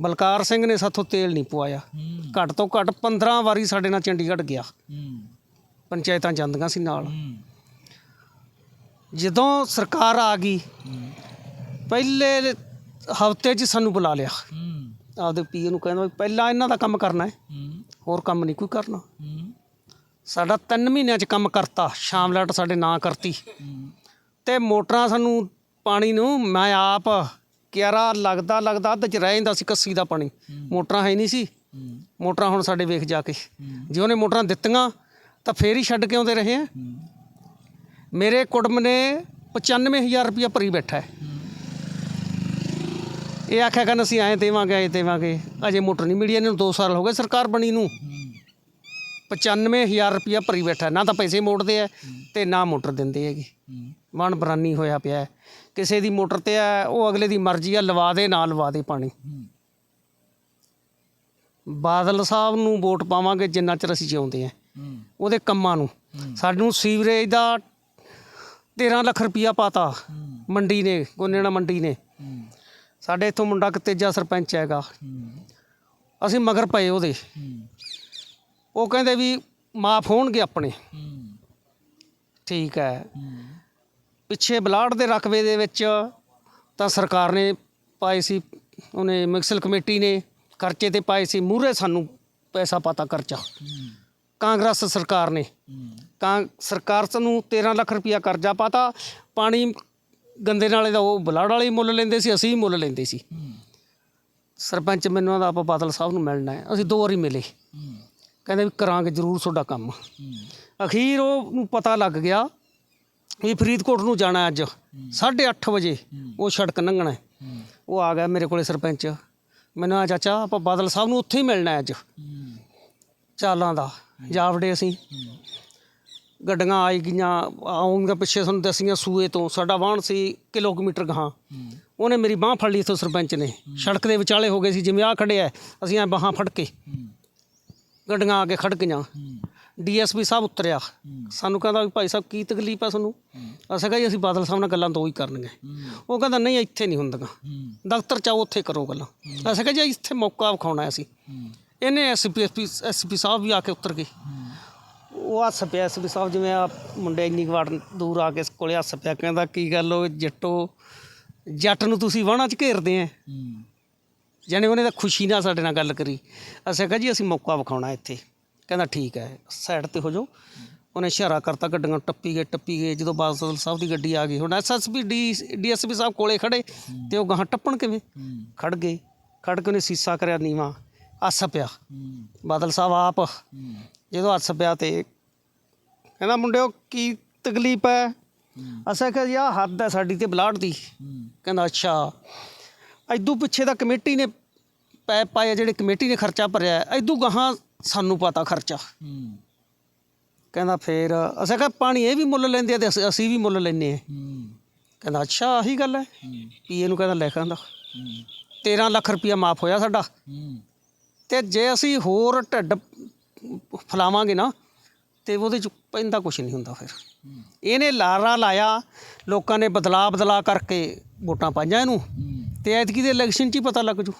ਬਲਕਾਰ ਸਿੰਘ ਨੇ ਸਾਥੋਂ ਤੇਲ ਨਹੀਂ ਪਵਾਇਆ।
ਹੂੰ।
ਘੱਟ ਤੋਂ ਘੱਟ 15 ਵਾਰੀ ਸਾਡੇ ਨਾਲ ਚੰਡੀਗੜ੍ਹ ਗਿਆ।
ਹੂੰ।
ਪੰਚਾਇਤਾਂ ਜਾਂਦੀਆਂ ਸੀ ਨਾਲ।
ਹੂੰ।
ਜਦੋਂ ਸਰਕਾਰ ਆ ਗਈ ਪਹਿਲੇ ਹਫ਼ਤੇ 'ਚ ਸਾਨੂੰ ਬੁਲਾ ਲਿਆ।
ਹੂੰ।
ਆਪਦੇ ਪੀਏ ਨੂੰ ਕਹਿੰਦਾ ਵੀ ਪਹਿਲਾਂ ਇਹਨਾਂ ਦਾ ਕੰਮ ਕਰਨਾ ਹੈ।
ਹੂੰ।
ਹੋਰ ਕੰਮ ਨਹੀਂ ਕੋਈ ਕਰਨਾ।
ਹੂੰ।
ਸਾਡਾ 3 ਮਹੀਨਿਆਂ 'ਚ ਕੰਮ ਕਰਤਾ। ਸ਼ਾਮਲਾਟ ਸਾਡੇ ਨਾਂ ਕਰਤੀ। ਤੇ ਮੋਟਰਾਂ ਸਾਨੂੰ ਪਾਣੀ ਨੂੰ ਮੈਂ ਆਪ ਕਿਆਰਾ ਲੱਗਦਾ ਲੱਗਦਾ ਅੱਧ 'ਚ ਰਹਿ ਜਾਂਦਾ ਸੀ ਕੱਸੀ ਦਾ ਪਾਣੀ। ਮੋਟਰਾਂ ਹੈ ਨਹੀਂ ਸੀ। ਮੋਟਰਾਂ ਹੁਣ ਸਾਡੇ ਵੇਖ ਜਾ ਕੇ। ਜੇ ਉਹਨੇ ਮੋਟਰਾਂ ਦਿੱਤੀਆਂ, ਤਾਂ ਫੇਰ ਹੀ ਛੱਡ ਕੇ ਆਉਂਦੇ ਰਹੇ ਆ। ਮੇਰੇ ਕੁੜਮ ਨੇ 95000 ਰੁਪਇਆ ਭਰੀ ਬੈਠਾ ਹੈ। ਇਹ ਆਖਿਆ ਕਰਨ ਅਸੀਂ ਐਂ ਦੇਵਾਂਗੇ ਐਂ ਦੇਵਾਂਗੇ। ਅਜੇ ਮੋਟਰ ਨਹੀਂ ਮਿਲੀ, ਇਹਨਾਂ ਨੂੰ 2 ਸਾਲ ਹੋ ਗਏ ਸਰਕਾਰ ਬਣੀ ਨੂੰ। 95000 ਰੁਪਇਆ ਭਰੀ ਬੈਠਾ ਨਾ ਤਾਂ ਪੈਸੇ ਮੋੜਦੇ ਆ ਤੇ ਨਾ ਮੋਟਰ ਦਿੰਦੇ ਹੈਗੇ। ਵਣ ਬਰਾਨੀ ਹੋਇਆ ਪਿਆ ਕਿਸੇ ਦੀ ਮੋਟਰ ਤੇ ਆ, ਉਹ ਅਗਲੇ ਦੀ ਮਰਜ਼ੀ ਆ, ਲਵਾ ਦੇ, ਨਾ ਲਵਾ ਦੇ ਪਾਣੀ। ਬਾਦਲ ਸਾਹਿਬ ਨੂੰ ਵੋਟ ਪਾਵਾਂਗੇ ਜਿੰਨਾ ਚਿਰ ਅਸੀਂ ਜਿਉਂਦੇ ਆ, ਉਹਦੇ ਕੰਮਾਂ ਨੂੰ। ਸਾਨੂੰ ਸੀਵਰੇਜ ਦਾ 13 ਲੱਖ ਰੁਪਇਆ ਪਾਤਾ, ਮੰਡੀ ਨੇ, ਗੋਨੇਣਾ ਮੰਡੀ ਨੇ। ਸਾਡੇ ਇੱਥੋਂ ਮੁੰਡਾ ਕਿ ਤੇਜਾ ਸਰਪੰਚ ਹੈਗਾ। ਅਸੀਂ ਮਗਰ ਪਏ ਉਹਦੇ। ਉਹ ਕਹਿੰਦੇ ਵੀ ਮਾਫ ਹੋਣਗੇ ਆਪਣੇ। ਠੀਕ ਹੈ। ਪਿੱਛੇ ਬਲਾੜ ਦੇ ਰਕਬੇ ਦੇ ਵਿੱਚ ਤਾਂ ਸਰਕਾਰ ਨੇ ਪਾਏ ਸੀ, ਉਹਨੇ ਮਿਕਸਲ ਕਮੇਟੀ ਨੇ ਖਰਚੇ ਤੇ ਪਾਏ ਸੀ, ਮੂਹਰੇ ਸਾਨੂੰ ਪੈਸਾ ਪਾਤਾ ਖਰਚਾ ਕਾਂਗਰਸ ਸਰਕਾਰ ਨੇ। ਕਾਂ, ਸਰਕਾਰ ਸਾਨੂੰ 13 ਲੱਖ ਰੁਪਇਆ ਕਰਜ਼ਾ ਪਾਤਾ। ਪਾਣੀ ਗੰਦੇ ਨਾਲੇ ਦਾ ਉਹ ਬਲਾੜ ਵਾਲੇ ਮੁੱਲ ਲੈਂਦੇ ਸੀ, ਅਸੀਂ ਮੁੱਲ ਲੈਂਦੇ ਸੀ। ਸਰਪੰਚ ਮੈਨੂੰ ਦਾ ਆਪਾਂ ਬਾਦਲ ਸਾਹਿਬ ਨੂੰ ਮਿਲਣਾ ਹੈ। ਅਸੀਂ ਦੋ ਵਾਰੀ ਮਿਲੇ। ਕਹਿੰਦੇ ਵੀ ਕਰਾਂਗੇ ਜ਼ਰੂਰ ਤੁਹਾਡਾ ਕੰਮ। ਅਖੀਰ ਉਹ ਨੂੰ ਪਤਾ ਲੱਗ ਗਿਆ ਵੀ ਫਰੀਦਕੋਟ ਨੂੰ ਜਾਣਾ ਅੱਜ 8:30 ਵਜੇ ਉਹ ਸੜਕ ਲੰਘਣਾ। ਉਹ ਆ ਗਿਆ ਮੇਰੇ ਕੋਲੇ ਸਰਪੰਚ। ਮੈਨੂੰ ਆ ਚਾਚਾ ਆਪਾਂ ਬਾਦਲ ਸਾਹਿਬ ਨੂੰ ਉੱਥੇ ਹੀ ਮਿਲਣਾ ਅੱਜ। ਚਾਲਾਂ ਦਾ ਜਾਵੜੇ ਅਸੀਂ। ਗੱਡੀਆਂ ਆਈ ਗਈਆਂ ਆਉਂਗਾ ਪਿੱਛੇ ਸਾਨੂੰ ਦਸੀਆਂ ਸੂਏ ਤੋਂ। ਸਾਡਾ ਵਾਹਣ ਸੀ ਕਿਲੋਮੀਟਰ ਗਾਹਾਂ। ਉਹਨੇ ਮੇਰੀ ਬਾਹ ਫੜ ਲਈ ਇੱਥੋਂ ਸਰਪੰਚ ਨੇ। ਸੜਕ ਦੇ ਵਿਚਾਲੇ ਹੋ ਗਏ ਸੀ। ਜਿਵੇਂ ਆ ਖੜਿਆ ਅਸੀਂ ਐ ਬਾਹਾਂ ਫੜ ਕੇ ਗੱਡੀਆਂ ਆ ਕੇ ਖੜ ਗਈਆਂ। ਡੀਐਸਪੀ ਸਾਹਿਬ ਉਤਰਿਆ। ਸਾਨੂੰ ਕਹਿੰਦਾ ਵੀ ਭਾਈ ਸਾਹਿਬ ਕੀ ਤਕਲੀਫ ਆ ਤੁਹਾਨੂੰ? ਅਸੀਂ ਕਿਹਾ ਜੀ ਅਸੀਂ ਬਾਦਲ ਸਾਹਿਬ ਨਾਲ ਗੱਲਾਂ ਦੋ ਹੀ। ਕਰਨੀਆਂ ਉਹ ਕਹਿੰਦਾ ਨਹੀਂ ਇੱਥੇ ਨਹੀਂ ਹੁੰਦੀਆਂ। ਦਫ਼ਤਰ ਚਾਹੋ ਉੱਥੇ ਕਰੋ ਗੱਲਾਂ। ਅਸੀਂ ਕਿਹਾ ਜੀ ਇੱਥੇ ਮੌਕਾ ਵਿਖਾਉਣਾ ਅਸੀਂ। ਇਹਨੇ ਐਸਪੀ ਐਸਪੀ ਸਾਹਿਬ ਵੀ ਆ ਕੇ ਉਤਰ ਗਏ। ਉਹ ਹੱਸ ਪਿਆ ਐਸਪੀ ਸਾਹਿਬ ਜਿਵੇਂ ਆ ਮੁੰਡੇ ਇੰਨੀ ਵਾਰ ਦੂਰ ਆ ਕੇ ਕੋਲੇ ਹੱਸ ਪਿਆ ਕਹਿੰਦਾ ਕੀ ਗੱਲ ਉਹ ਜੱਟੋ ਜੱਟ ਨੂੰ ਤੁਸੀਂ ਵਾਹਣਾ ਚ ਘੇਰਦੇ ਆ ਜਾਣੀ ਉਹਨੇ ਤਾਂ ਖੁਸ਼ੀ ਨਾਲ ਸਾਡੇ ਨਾਲ ਗੱਲ ਕਰੀ। ਅਸੀਂ ਕਿਹਾ ਜੀ ਅਸੀਂ ਮੌਕਾ ਵਿਖਾਉਣਾ ਇੱਥੇ। ਕਹਿੰਦਾ ਠੀਕ ਹੈ ਸਾਈਡ ਤੇ ਹੋ ਜਾਓ। ਉਹਨੇ ਇਸ਼ਾਰਾ ਕਰਤਾ ਗੱਡੀਆਂ ਟੱਪੀ ਗਏ ਟੱਪੀ ਗਏ। ਜਦੋਂ ਬਾਦਲ ਸਾਹਿਬ ਦੀ ਗੱਡੀ ਆ ਗਈ, ਹੁਣ ਐਸਐਸਪੀ ਡੀ, ਡੀਐਸਪੀ ਸਾਹਿਬ ਕੋਲੇ ਖੜੇ ਤੇ ਉਹ ਗਾਹਾਂ ਟੱਪਣ ਕਿਵੇਂ? ਖੜ ਗਏ। ਖੜ ਕੇ ਉਹਨੇ ਸੀਸਾ ਕਰਿਆ ਨੀਵਾ, ਹੱਸ ਪਿਆ। ਬਾਦਲ ਸਾਹਿਬ ਆਪ, ਜਦੋਂ ਹੱਸ ਪਿਆ ਤੇ ਕਹਿੰਦਾ, ਮੁੰਡਿਓ, ਕੀ ਤਕਲੀਫ ਹੈ? ਅਸਾਂ ਕਿਹਾ ਜੀ ਆਹ ਹੱਦ ਹੈ ਸਾਡੀ ਤੇ ਬਲਾੜ ਦੀ। ਕਹਿੰਦਾ, ਅੱਛਾ। ਐਦੂ ਪਿੱਛੇ ਦਾ ਕਮੇਟੀ ਨੇ ਪੈ ਪਾਏ ਜਿਹੜੇ ਕਮੇਟੀ ਨੇ ਖਰਚਾ ਭਰਿਆ ਐਦੂ ਗਾਹਾਂ ਸਾਨੂੰ ਪਤਾ ਖਰਚਾ। ਕਹਿੰਦਾ ਫੇਰ ਅਸਾਂ ਕਿਹਾ ਪਾਣੀ ਇਹ ਵੀ ਮੁੱਲ ਲੈਂਦੇ ਆ ਤੇ ਅਸੀਂ- ਅਸੀਂ ਵੀ ਮੁੱਲ ਲੈਨੇ ਆ। ਕਹਿੰਦਾ ਅੱਛਾ ਆਹੀ ਗੱਲ ਹੈ। ਪੀਏ ਨੂੰ ਕਹਿੰਦਾ ਲੈ ਕਹਿੰਦਾ 13 ਲੱਖ ਰੁਪਇਆ ਮਾਫ ਹੋਇਆ ਸਾਡਾ। ਤੇ ਜੇ ਅਸੀਂ ਹੋਰ ਢਿੱਡ ਫਲਾਵਾਂਗੇ ਨਾ ਤੇ ਉਹਦੇ ਚ ਪੈਂਦਾ ਕੁਝ ਨਹੀਂ ਹੁੰਦਾ ਫਿਰ। ਇਹਨੇ ਲਾਰਾ ਲਾਇਆ ਲੋਕਾਂ ਨੇ ਬਦਲਾ ਬਦਲਾ ਕਰਕੇ ਵੋਟਾਂ ਪਾਈਆਂ ਇਹਨੂੰ। ਤੇ ਐਤਕੀ ਦੇ ਇਲੈਕਸ਼ਨ 'ਚ ਹੀ ਪਤਾ ਲੱਗ ਜੂ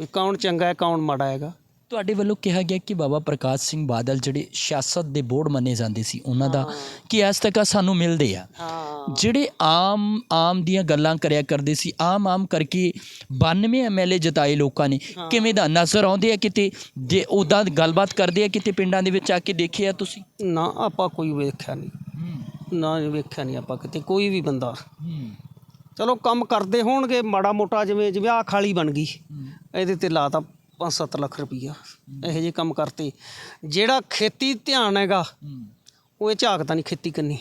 ਵੀ ਕੌਣ ਚੰਗਾ ਹੈ ਕੌਣ ਮਾੜਾ ਹੈਗਾ।
ਤੁਹਾਡੇ ਵੱਲੋਂ ਕਿਹਾ ਗਿਆ ਕਿ ਬਾਬਾ ਪ੍ਰਕਾਸ਼ ਸਿੰਘ ਬਾਦਲ ਜਿਹੜੇ ਸਿਆਸਤ ਦੇ ਬੋਰਡ ਮੰਨੇ ਜਾਂਦੇ ਸੀ ਉਹਨਾਂ ਦਾ ਕਿ ਅੱਜ ਤੱਕ ਸਾਨੂੰ ਮਿਲਦੇ ਆ। ਜਿਹੜੇ ਆਮ ਆਮ ਦੀਆਂ ਗੱਲਾਂ ਕਰਿਆ ਕਰਦੇ ਸੀ ਆਮ ਆਮ ਕਰਕੇ 92 ਐਮਐਲਏ ਜਿਤਾਏ ਲੋਕਾਂ ਨੇ। ਕਿਵੇਂ ਦਾ ਨਜ਼ਰ ਆਉਂਦੇ ਆ ਕਿਤੇ? ਜੇ ਉਦਾਂ ਗੱਲਬਾਤ ਕਰਦੇ ਆ ਕਿਤੇ ਪਿੰਡਾਂ ਦੇ ਵਿੱਚ ਆ ਕੇ ਦੇਖਿਆ ਤੁਸੀਂ?
ਨਾ ਆਪਾਂ ਕੋਈ ਵੇਖਿਆ ਨਹੀਂ। ਨਾ ਵੇਖਿਆ ਨਹੀਂ ਆਪਾਂ ਕਿਤੇ ਕੋਈ ਵੀ ਬੰਦਾ। ਚਲੋ ਕੰਮ ਕਰਦੇ ਹੋਣਗੇ ਮਾੜਾ ਮੋਟਾ ਜਿਵੇਂ ਜਿਵੇਂ ਆ ਖਾਲੀ ਬਣ ਗਈ। ਇਹਦੇ ਤੇ ਲਾਤਾ 5-7 ਲੱਖ ਰੁਪਈਆ ਇਹੋ ਜਿਹੇ ਕੰਮ ਕਰਤੇ। ਜਿਹੜਾ ਖੇਤੀ ਧਿਆਨ ਹੈਗਾ ਉਹ ਇਹ ਝਾਕਦਾ ਨਹੀਂ ਖੇਤੀ ਕਰਨੀ।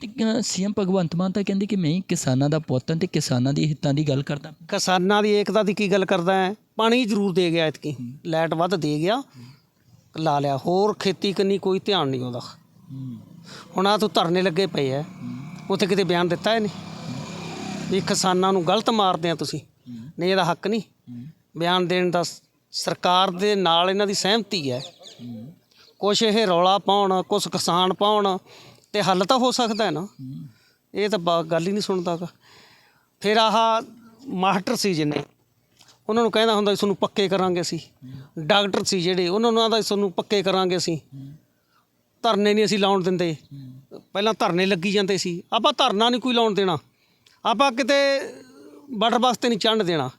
ਤੇ ਸੀਐਮ ਭਗਵੰਤ ਮਾਨ ਤਾਂ ਕਹਿੰਦੇ ਕਿ ਮੈਂ ਹੀ ਕਿਸਾਨਾਂ ਦਾ ਪੁੱਤ ਹਾਂ ਤੇ ਕਿਸਾਨਾਂ ਦੇ ਹਿੱਤਾਂ ਦੀ ਗੱਲ ਕਰਦਾ।
ਕਿਸਾਨਾਂ ਦੀ ਏਕਤਾ ਦੀ ਕੀ ਗੱਲ ਕਰਦਾ ਹੈ? ਪਾਣੀ ਜ਼ਰੂਰ ਦੇ ਗਿਆ ਇਤਕੀ। ਲਾਈਟ ਵੱਧ ਦੇ ਗਿਆ। ਲਾ ਲਿਆ। ਹੋਰ ਖੇਤੀ ਕਰਨੀ ਕੋਈ ਧਿਆਨ ਨਹੀਂ ਉਹਦਾ। ਹੁਣ ਆ ਤੂੰ ਧਰਨੇ ਲੱਗੇ ਪਏ ਐ। ਉੱਥੇ ਕਿਤੇ ਬਿਆਨ ਦਿੱਤਾ ਇਹਨੇ? ਵੀ ਕਿਸਾਨਾਂ ਨੂੰ ਗਲਤ ਮਾਰਦੇ ਆ ਤੁਸੀਂ। ਨਹੀਂ ਇਹਦਾ ਹੱਕ ਨਹੀਂ। ਬਿਆਨ ਦੇਣ ਦਾ ਸਰਕਾਰ ਦੇ ਨਾਲ ਇਹਨਾਂ ਦੀ ਸਹਿਮਤੀ ਹੈ। ਕੁਛ ਇਹ ਰੌਲਾ ਪਾਉਣ, ਕੁਛ ਕਿਸਾਨ ਪਾਉਣ ਤੇ ਹੱਲ ਤਾਂ ਹੋ ਸਕਦਾ ਹੈ ਨਾ। ਇਹ ਤਾਂ ਗੱਲ ਹੀ ਨਹੀਂ ਸੁਣਦਾਗਾ ਫਿਰ ਆਹ ਮਾਸਟਰ ਸੀ ਜਿਹਨੇ, ਉਹਨਾਂ ਨੂੰ ਕਹਿੰਦਾ ਹੁੰਦਾ ਸੀ ਤੁਹਾਨੂੰ ਪੱਕੇ ਕਰਾਂਗੇ ਅਸੀਂ। ਡਾਕਟਰ ਸੀ ਜਿਹੜੇ, ਉਹਨਾਂ ਨੂੰ ਆਂਦਾ ਸੀ ਤੁਹਾਨੂੰ ਪੱਕੇ ਕਰਾਂਗੇ ਅਸੀਂ। ਧਰਨੇ ਨਹੀਂ ਅਸੀਂ ਲਾਉਣ ਦਿੰਦੇ। ਪਹਿਲਾਂ ਧਰਨੇ ਲੱਗੀ ਜਾਂਦੇ ਸੀ। ਆਪਾਂ ਧਰਨਾ ਨਹੀਂ ਕੋਈ ਲਾਉਣ ਦੇਣਾ। ਆਪਾਂ ਕਿਤੇ ਬਾਰਡਰ ਵਾਸਤੇ ਨਹੀਂ ਚੰਡ ਦੇਣਾ।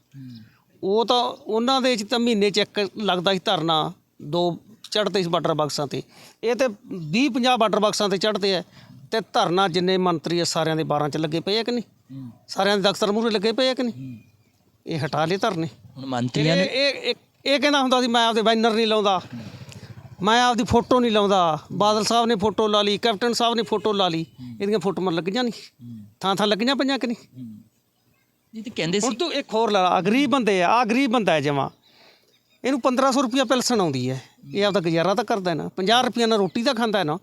ਉਹ ਤਾਂ ਉਹਨਾਂ ਦੇ ਚ ਤਾਂ ਮਹੀਨੇ ਚ ਇੱਕ ਲੱਗਦਾ ਸੀ ਧਰਨਾ ਦੋ ਚੜ੍ਹਦੇ ਸੀ ਬਾਰਡਰ ਬਾਕਸਾਂ ਤੇ। ਇਹ ਤੇ 20 50 ਬਾਰਡਰ ਬਾਕਸਾਂ ਤੇ ਚੜ੍ਹਦੇ ਆ ਤੇ ਧਰਨਾ ਜਿੰਨੇ ਮੰਤਰੀ ਆ ਸਾਰਿਆਂ ਦੇ 12 ਚ ਲੱਗੇ ਪਏ ਆ ਕਿ ਨਹੀਂ? ਸਾਰਿਆਂ ਦੇ ਦਫ਼ਤਰ ਮੂਹਰੇ ਲੱਗੇ ਪਏ ਆ ਕਿ ਨਹੀਂ? ਇਹ ਹਟਾ ਲਏ ਧਰਨੇ।
ਹੁਣ ਮੰਤਰੀਆਂ ਨੇ
ਇਹ ਇਹ- ਇਹ ਕਹਿੰਦਾ ਹੁੰਦਾ ਸੀ ਮੈਂ ਆਪਦੇ ਬੈਨਰ ਨਹੀਂ ਲਾਉਂਦਾ। ਮੈਂ ਆਪਦੀ ਫੋਟੋ ਨਹੀਂ ਲਾਉਂਦਾ। ਬਾਦਲ ਸਾਹਿਬ ਨੇ ਫੋਟੋ ਲਾ ਲਈ ਕੈਪਟਨ ਸਾਹਿਬ ਨੇ ਫੋਟੋ ਲਾ ਲਈ। ਇਹਦੀਆਂ ਫੋਟੋਆਂ ਲੱਗੀਆਂ ਨਹੀਂ। ਥਾਂ ਥਾਂ ਲੱਗੀਆਂ ਪਈਆਂ ਕਿ ਨਹੀਂ?
ਜੀ ਤੇ ਕਹਿੰਦੇ
ਹੁਣ
ਸੀ
ਤੂੰ ਇੱਕ ਹੋਰ ਲਾ ਲਾ, ਆਹ ਗਰੀਬ ਬੰਦੇ ਆ ਆ ਗਰੀਬ ਬੰਦਾ ਹੈ ਜਮਾ। ਇਹਨੂੰ 1500 ਰੁਪਿਆ ਪੈਨਸ਼ਨ ਆਉਂਦੀ ਹੈ। ਇਹ ਆਪਦਾ ਗੁਜ਼ਾਰਾ ਤਾਂ ਕਰਦਾ ਹੈ ਨਾ। 50 ਰੁਪਈਆ ਨਾਲ ਰੋਟੀ ਤਾਂ ਖਾਂਦਾ ਹੈ ਨਾ।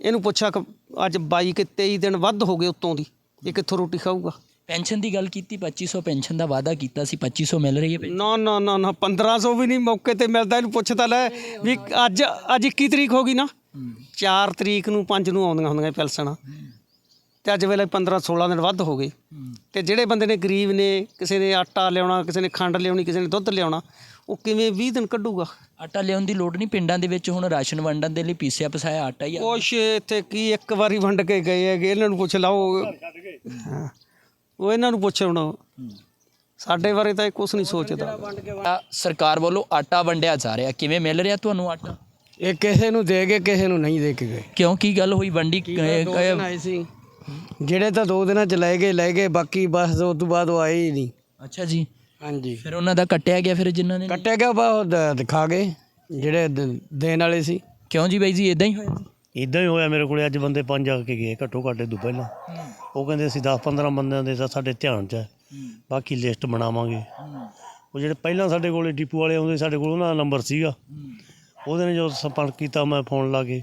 ਇਹਨੂੰ ਪੁੱਛਿਆ ਕਿ ਅੱਜ 22 ਕਿ 23 ਦਿਨ ਵੱਧ ਹੋ ਗਏ ਉੱਤੋਂ ਦੀ। ਇਹ ਕਿੱਥੋਂ ਰੋਟੀ ਖਾਊਗਾ?
ਪੈਨਸ਼ਨ ਦੀ ਗੱਲ ਕੀਤੀ 2500 ਪੈਨਸ਼ਨ ਦਾ ਵਾਅਦਾ ਕੀਤਾ ਸੀ 2500 ਮਿਲ ਰਹੀ ਹੈ ਪੈਨਸ਼ਨ?
ਨਾ ਨਾ ਨਾ ਨਾ 1500 ਵੀ ਨਹੀਂ ਮੌਕੇ ਤੇ ਮਿਲਦਾ। ਇਹਨੂੰ ਪੁੱਛਦਾ ਲੈ ਵੀ ਅੱਜ ਅੱਜ 21 ਤਰੀਕ ਹੋ ਗਈ ਨਾ। 4 ਤਰੀਕ ਨੂੰ 5 ਨੂੰ ਆਉਂਦੀਆਂ ਹੁੰਦੀਆਂ ਪੈਨਸ਼ਨਾਂ ਤੇ ਅੱਜ ਵੇਲੇ 15 16 ਦਿਨ ਵੱਧ ਹੋ ਗਏ। ਤੇ ਜਿਹੜੇ ਬੰਦੇ ਨੇ ਗਰੀਬ ਨੇ ਕਿਸੇ ਨੇ ਆਟਾ ਲਿਆਉਣਾ ਕਿਸੇ ਨੇ ਖੰਡ ਲਿਆਉਣੀ ਕਿਸੇ ਨੇ ਦੁੱਧ ਲਿਆਉਣਾ ਉਹ ਕਿਵੇਂ 20 ਦਿਨ ਕੱਢੂਗਾ?
ਆਟਾ ਲਿਆਉਣ ਦੀ ਲੋੜ ਨਹੀਂ। ਪਿੰਡਾਂ ਦੇ ਵਿੱਚ ਹੁਣ ਰਾਸ਼ਨ ਵੰਡਣ ਦੇ ਲਈ ਪੀਸਿਆ ਪਸਾਇਆ ਆਟਾ ਹੀ ਆ।
ਕੁਛ ਇੱਥੇ ਕੀ ਇੱਕ ਵਾਰੀ ਵੰਡ ਕੇ ਗਏ ਹੈਗੇ ਇਹਨਾਂ ਨੂੰ ਪੁੱਛ ਲਾਓ। ਉਹ ਇਹਨਾਂ ਨੂੰ ਪੁੱਛ ਹੁਣ। ਸਾਡੇ ਬਾਰੇ ਤਾਂ ਇਹ ਕੁਛ ਨਹੀਂ ਸੋਚਦਾ।
ਸਰਕਾਰ ਵੱਲੋਂ ਆਟਾ ਵੰਡਿਆ ਜਾ ਰਿਹਾ। ਕਿਵੇਂ ਮਿਲ ਰਿਹਾ ਤੁਹਾਨੂੰ ਆਟਾ?
ਇਹ ਕਿਸੇ ਨੂੰ ਦੇ ਗਏ ਕਿਸੇ ਨੂੰ ਨਹੀਂ ਦੇ ਕੇ ਗਏ।
ਕਿਉਂ? ਕੀ ਗੱਲ ਹੋਈ? ਵੰਡੀ ਕ-
ਆਏ ਸੀ। ਜਿਹੜੇ ਤਾਂ ਦੋ ਦਿਨਾਂ ਚ ਲੈ ਗਏ ਲੈ ਗਏ ਬਾਕੀ ਬਸ ਉਸ ਤੋਂ ਬਾਅਦ ਉਹ ਆਏ ਹੀ ਨਹੀਂ।
ਅੱਛਾ ਜੀ।
ਹਾਂਜੀ।
ਫਿਰ ਉਹਨਾਂ ਦਾ ਕੱਟਿਆ ਗਿਆ ਫਿਰ ਜਿਨ੍ਹਾਂ ਨੇ
ਕੱਟਿਆ ਗਿਆ ਬਾ ਉਹ ਦ- ਦਿਖਾ ਗਏ ਜਿਹੜੇ ਦ- ਦੇਣ ਵਾਲੇ ਸੀ।
ਕਿਉਂ ਜੀ ਬਾਈ ਜੀ ਇਦਾਂ ਹੀ ਹੋਇਆ ਜੀ?
ਇਦਾਂ ਹੀ ਹੋਇਆ ਮੇਰੇ ਕੋਲੇ ਅੱਜ ਬੰਦੇ ਪੰਜ ਆ ਕੇ ਗਏ ਘੱਟੋ ਘੱਟ ਤੋਂ ਪਹਿਲਾਂ। ਉਹ ਕਹਿੰਦੇ ਅਸੀਂ 10 15 ਬੰਦਿਆਂ ਦੇ ਤਾਂ ਸਾਡੇ ਧਿਆਨ 'ਚ ਹੈ। ਬਾਕੀ ਲਿਸਟ ਬਣਾਵਾਂਗੇ। ਉਹ ਜਿਹੜੇ ਪਹਿਲਾਂ ਸਾਡੇ ਕੋਲੇ ਡਿਪੂ ਵਾਲੇ ਆਉਂਦੇ ਸਾਡੇ ਕੋਲ ਉਹਨਾਂ ਦਾ ਨੰਬਰ ਸੀਗਾ। ਉਹਦੇ ਨੇ ਜਦੋਂ ਸੰਪਰਕ ਕੀਤਾ ਮੈਂ ਫੋਨ ਲਾ ਕੇ।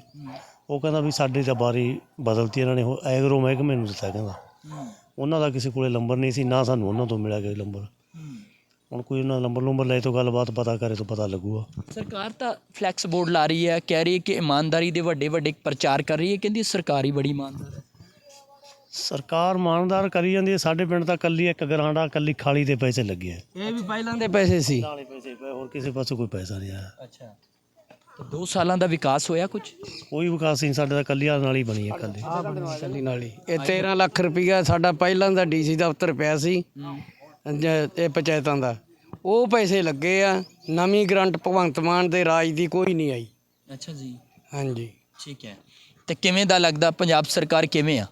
ਉਹ ਕਹਿੰਦਾ ਵੀ ਸਾਡੇ ਤਾਂ ਬਾਰੀ ਬਦਲਤੀ ਇਹਨਾਂ ਨੇ ਉਹ ਐਗਰੋ ਮਹਿਕਮੇ ਨੂੰ ਦਿੱਤਾ ਕਹਿੰਦਾ। ਉਹਨਾਂ ਦਾ ਕਿਸੇ ਕੋਲੇ ਨੰਬਰ ਨਹੀਂ ਸੀ ਨਾ ਸਾਨੂੰ ਉਹਨਾਂ ਤੋਂ ਮਿਲਿਆ ਕੋਈ ਨੰਬਰ। ਹੁਣ ਕੋਈ ਉਹਨਾਂ ਦਾ ਨੰਬਰ ਨੰਬਰ ਲੈ ਤੋਂ ਗੱਲਬਾਤ ਪਤਾ ਕਰੇ ਤਾਂ ਪਤਾ ਲੱਗੂਗਾ।
ਸਰਕਾਰ ਤਾਂ ਫਲੈਕਸ ਬੋਰਡ ਲਾ ਰਹੀ ਹੈ ਕਹਿ ਰਹੀ ਹੈ ਕਿ ਇਮਾਨਦਾਰੀ ਦੇ ਵੱਡੇ ਵੱਡੇ ਪ੍ਰਚਾਰ ਕਰ ਰਹੀ ਹੈ ਕਹਿੰਦੀ ਸਰਕਾਰ ਹੀ ਬੜੀ ਇਮਾਨਦਾਰ ਹੈ।
ਸਰਕਾਰ ਇਮਾਨਦਾਰ ਕਰੀ ਜਾਂਦੀ ਹੈ ਸਾਡੇ ਪਿੰਡ ਤਾਂ ਕੱਲੀ ਇੱਕ ਗਰਾਂਡਾ ਕੱਲੀ ਖਾਲੀ ਦੇ ਪੈਸੇ ਲੱਗੇ ਆ।
ਇਹ ਵੀ ਪਹਿਲਾਂ ਦੇ ਪੈਸੇ ਸੀ।
ਨਾਲੇ ਪੈਸੇ ਪਏ ਹੋਰ ਕਿਸੇ ਪਾਸੋਂ ਕੋਈ ਪੈਸਾ ਨਹੀਂ ਆਇਆ।
ਅੱਛਾ। 2 ਸਾਲਾਂ ਦਾ ਵਿਕਾਸ ਹੋਇਆ ਕੁਝ
ਕੋਈ ਵਿਕਾਸ ਨਹੀਂ ਸਾਡੇ ਤਾਂ ਕੱਲੀਆਂ ਨਾਲ ਹੀ ਬਣੀ ਹੈ ਕੱਲੀ
ਕੱਲੀ ਨਾਲ ਹੀ। ਇਹ 13 ਲੱਖ ਰੁਪਈਆ ਸਾਡਾ ਪਹਿਲਾਂ ਦਾ ਡੀਸੀ ਦਫ਼ਤਰ ਪਿਆ ਸੀ ਜ- ਇਹ ਪੰਚਾਇਤਾਂ ਦਾ। ਉਹ ਪੈਸੇ ਲੱਗੇ ਆ ਨਵੀਂ ਗਰੰਟ ਭਗਵੰਤ ਮਾਨ ਦੇ ਰਾਜ ਦੀ ਕੋਈ ਨਹੀਂ ਆਈ।
ਅੱਛਾ ਜੀ।
ਹਾਂਜੀ।
ਠੀਕ ਹੈ। ਤੇ ਕਿਵੇਂ ਦਾ ਲੱਗਦਾ ਪੰਜਾਬ ਸਰਕਾਰ ਕਿਵੇਂ ਆ?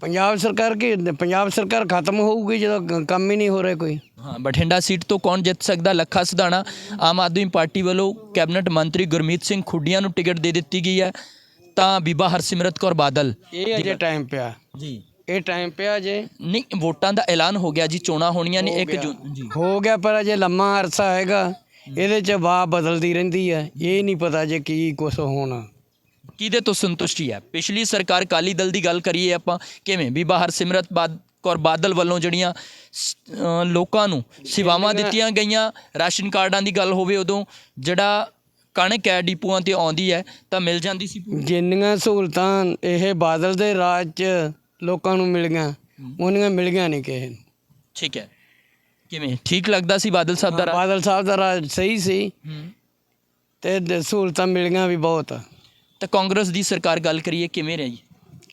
ਪੰਜਾਬ ਸਰਕਾਰ ਕੀ ਪੰਜਾਬ ਸਰਕਾਰ ਖਤਮ ਹੋਊਗੀ ਜਦੋਂ ਕੰਮ ਹੀ ਨਹੀਂ ਹੋ ਰਿਹਾ ਕੋਈ।
ਹਾਂ ਬਠਿੰਡਾ ਸੀਟ ਤੋਂ ਕੌਣ ਜਿੱਤ ਸਕਦਾ? ਲੱਖਾ ਸਿਧਾਣਾ ਆਮ ਆਦਮੀ ਪਾਰਟੀ ਵੱਲੋਂ ਕੈਬਨਿਟ ਮੰਤਰੀ ਗੁਰਮੀਤ ਸਿੰਘ ਖੁੱਡੀਆਂ ਨੂੰ ਟਿਕਟ ਦੇ ਦਿੱਤੀ ਗਈ ਹੈ। ਤਾਂ ਬੀਬਾ ਹਰਸਿਮਰਤ ਕੌਰ ਬਾਦਲ।
ਇਹ ਅਜੇ ਟਾਈਮ ਪਿਆ।
ਜੀ।
ਇਹ ਟਾਈਮ ਪਿਆ ਜੇ
ਨਹੀਂ ਵੋਟਾਂ ਦਾ ਐਲਾਨ ਹੋ ਗਿਆ ਜੀ ਚੋਣਾਂ ਹੋਣੀਆਂ ਨੇ 1 ਜੂਨ ਜੀ
ਹੋ ਗਿਆ ਪਰ ਅਜੇ ਲੰਮਾ ਅਰਸਾ ਹੈਗਾ। ਇਹਦੇ ਚ ਵਾਹ ਬਦਲਦੀ ਰਹਿੰਦੀ ਹੈ। ਇਹ ਨਹੀਂ ਪਤਾ ਜੇ ਕੀ ਕੁਛ ਹੋਣਾ।
ਕਿਹਦੇ ਤੋਂ ਸੰਤੁਸ਼ਟੀ ਹੈ? ਪਿਛਲੀ ਸਰਕਾਰ ਕਾਲੀ ਦਲ ਦੀ ਗੱਲ ਕਰੀਏ ਆਪਾਂ ਕਿਵੇਂ? ਵੀ ਬਾਹਰ ਸਿਮਰਤ ਬਾਦ ਕੌਰ ਬਾਦਲ ਵੱਲੋਂ ਜਿਹੜੀਆਂ ਲੋਕਾਂ ਨੂੰ ਸੇਵਾਵਾਂ ਦਿੱਤੀਆਂ ਗਈਆਂ ਰਾਸ਼ਨ ਕਾਰਡਾਂ ਦੀ ਗੱਲ ਹੋਵੇ ਉਦੋਂ ਜਿਹੜਾ ਕਣਕ ਹੈ ਡਿਪੂਆਂ ਤੇ ਆਉਂਦੀ ਹੈ ਤਾਂ ਮਿਲ ਜਾਂਦੀ ਸੀ
ਜਿੰਨੀਆਂ ਸਹੂਲਤਾਂ ਇਹ ਬਾਦਲ ਦੇ ਰਾਜ ਚ ਲੋਕਾਂ ਨੂੰ ਮਿਲੀਆਂ ਉਹਨੀਆਂ ਮਿਲੀਆਂ ਨਹੀਂ ਕਿਸੇ ਨੂੰ।
ਠੀਕ ਹੈ। ਕਿਵੇਂ? ਠੀਕ ਲੱਗਦਾ ਸੀ ਬਾਦਲ ਸਾਹਿਬ ਦਾ?
ਬਾਦਲ ਸਾਹਿਬ ਦਾ ਰਾਜ ਸਹੀ ਸੀ। ਤੇ ਸਹੂਲਤਾਂ ਮਿਲੀਆਂ ਵੀ ਬਹੁਤ।
ਤਾਂ ਕਾਂਗਰਸ ਦੀ ਸਰਕਾਰ ਗੱਲ ਕਰੀਏ ਕਿਵੇਂ ਰਹੀ?